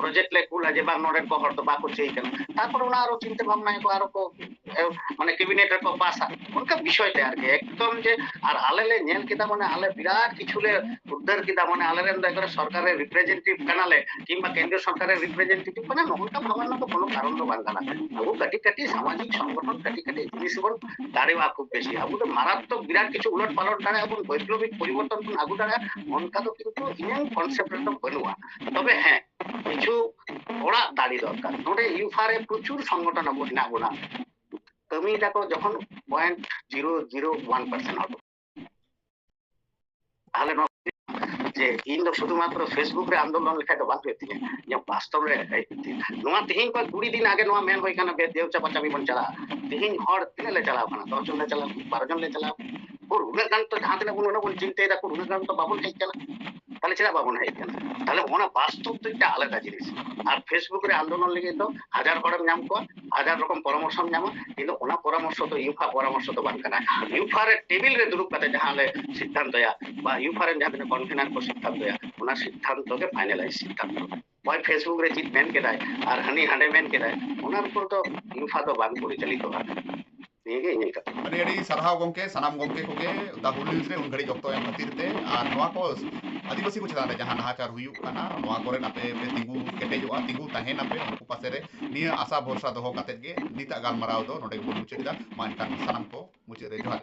প্রজেক্ট লে কুলা যে বাং নরেন কো হর তো বাকো চেই কেন তারপর ওনা আরও চিন্তা ভাবনা কো আরও কো মানে ক্যাবিনেট কো পাসা উনকা বিষয় তে আর কি একদম যে আর আলে লে নেল কিতা মানে আলে বিরাট কিছু লে উদ্ধার কিতা মানে আলাদা আলাদা করে সরকারের রিপ্রেজেন্টেটিভ বানালে কিংবা কেন্দ্রীয় সরকারের রিপ্রেজেন্টেটিভ বানালে ওইটা ভাবার না কোনো কারণ তো বান্ধা না। আবু কাটি কাটি সামাজিক সংগঠন কাটি কাটি জিনিস উপর দাঁড়িয়ে খুব বেশি। আবু তো মারাত্মক বিরাট কিছু উলট পালট দাঁড়ায় এবং বৈপ্লবিক পরিবর্তন আগু দাঁড়ায় মনটা তো কিন্তু ইনিয়ান কনসেপ্ট বলুয়া তবে হ্যাঁ কিছু ওরা দাঁড়ি দরকার। নোটে ইউফারে প্রচুর সংগঠন আবু না। বোনা তুমি দেখো যখন point zero zero one percent হবে তাহলে ᱡᱮ ᱤᱧ ᱫᱚ ᱥᱩᱫᱷᱩᱢᱟᱛᱨᱚ ᱯᱷᱮᱥᱵᱩᱠ ᱨᱮ ᱟᱱᱫᱳᱞᱚᱱ ᱞᱮᱠᱷᱟᱡ ᱫᱚ ᱵᱟᱝ ᱦᱩᱭᱩᱜ ᱛᱤᱧᱟᱹ ᱤᱧᱟᱹᱜ ᱵᱟᱥᱛᱚᱵ ᱨᱮ ᱱᱚᱣᱟ ᱛᱮᱦᱮᱧ ᱠᱷᱚᱱ ᱠᱩᱲᱤ ᱫᱤᱱ ᱟᱜᱮ ᱱᱚᱣᱟ ᱢᱮᱱ ᱦᱩᱭ ᱠᱟᱱᱟ ᱵᱮ ᱫᱮᱣ ᱪᱟᱯᱟ ᱪᱟᱹᱵᱤ ᱵᱚᱱ ᱪᱟᱞᱟᱜᱼᱟ ᱛᱮᱦᱮᱧ ᱦᱚᱲ ᱛᱤᱱᱟᱹᱜ ᱞᱮ ᱪᱟᱞᱟᱣ ᱠᱟᱱᱟ ᱫᱚᱥ ᱡᱚᱱ ᱞᱮ ᱪᱟᱞᱟᱣ ᱵᱟᱨᱚ ᱡᱚᱱ ᱞᱮ ᱪᱟᱞᱟᱣ ᱩᱱᱟᱹᱜ ᱜᱟᱱ ᱛᱚ ᱡᱟᱦᱟᱸ ᱛᱤᱱᱟᱹᱜ ᱵᱚᱱ ᱚᱱᱟ ᱵᱚᱱ ᱪᱤᱱᱛᱟᱹᱭ ᱫᱟᱠᱚ ᱩᱱᱟᱹᱜ ᱜᱟᱱ ᱛᱚ ᱵᱟᱵᱚᱱ ᱦᱮᱡ ᱠᱟᱱᱟ তাহলে সেটা পাবো না এখানে তাহলে ওনা বাস্তব তো একটা আলাদা জিনিস। আর ফেসবুকের আন্দোলন লেগে তো হাজার কড়ম নাম কর, হাজার রকম পরামর্শ নাম কিন্তু ওনা পরামর্শ তো ইউফা পরামর্শ তো বান কানা ইউফা টেবিল রে দুরুপ কাতে জাহালে সিদ্ধান্ত ইয়া বা ইউফা রে জাহালে কনভেনার কো সিদ্ধান্ত ইয়া ওনা সিদ্ধান্তকে ফাইনালাইজ সিদ্ধান্ত। ওই ফেসবুক রে জিত মেন কেদায় আর হানি হাঁডে মেন কেদায় ওনার উপর তো ইউফা তো বান পরিচালিত হয়। ᱟᱹᱰᱤ ᱟᱹᱰᱤ ᱥᱟᱨᱦᱟᱣ ᱜᱚᱢᱠᱮ ᱥᱟᱱᱟᱢ ᱜᱚᱢᱠᱮ ᱠᱚᱜᱮ ᱫᱟ ᱦᱩᱞ ᱱᱤᱭᱩᱡ ᱨᱮ ᱩᱱ ᱜᱷᱟᱹᱲᱤᱡ ᱚᱠᱛᱚ ᱮᱢ ᱠᱷᱟᱹᱛᱤᱨ ᱛᱮ ᱟᱨ ᱱᱚᱣᱟ ᱠᱚ ᱟᱹᱫᱤᱵᱟᱹᱥᱤ ᱠᱚ ᱪᱮᱛᱟᱱ ᱨᱮ ᱡᱟᱦᱟᱸ ᱱᱟᱦᱟᱪᱟᱨ ᱦᱩᱭᱩᱜ ᱠᱟᱱᱟ ᱱᱚᱣᱟ ᱠᱚᱨᱮ ᱟᱯᱮ ᱯᱮ ᱛᱤᱸᱜᱩ ᱠᱮᱴᱮᱡᱚᱜᱼᱟ ᱛᱤᱸᱜᱩ ᱛᱟᱦᱮᱱᱟᱯᱮ ᱩᱱᱠᱩ ᱯᱟᱥᱮ ᱨᱮ ᱱᱤᱭᱟᱹ ᱟᱥᱟ ᱵᱷᱚᱨᱥᱟ ᱫᱚᱦᱚ ᱠᱟᱛᱮᱫ ᱜᱮ ᱱᱤᱛᱟᱜ ᱜᱟᱞᱢᱟᱨᱟᱣ ᱫᱚ ᱱᱚᱰᱮ ᱜᱮᱵᱚᱱ ᱢᱩᱪᱟᱹᱫ ᱮᱫᱟ ᱢᱟ ᱮᱱᱠᱷᱟᱱ ᱥᱟᱱᱟᱢ ᱠᱚ ᱢᱩᱪᱟᱹᱫ ᱨᱮ ᱡᱚᱦᱟᱨ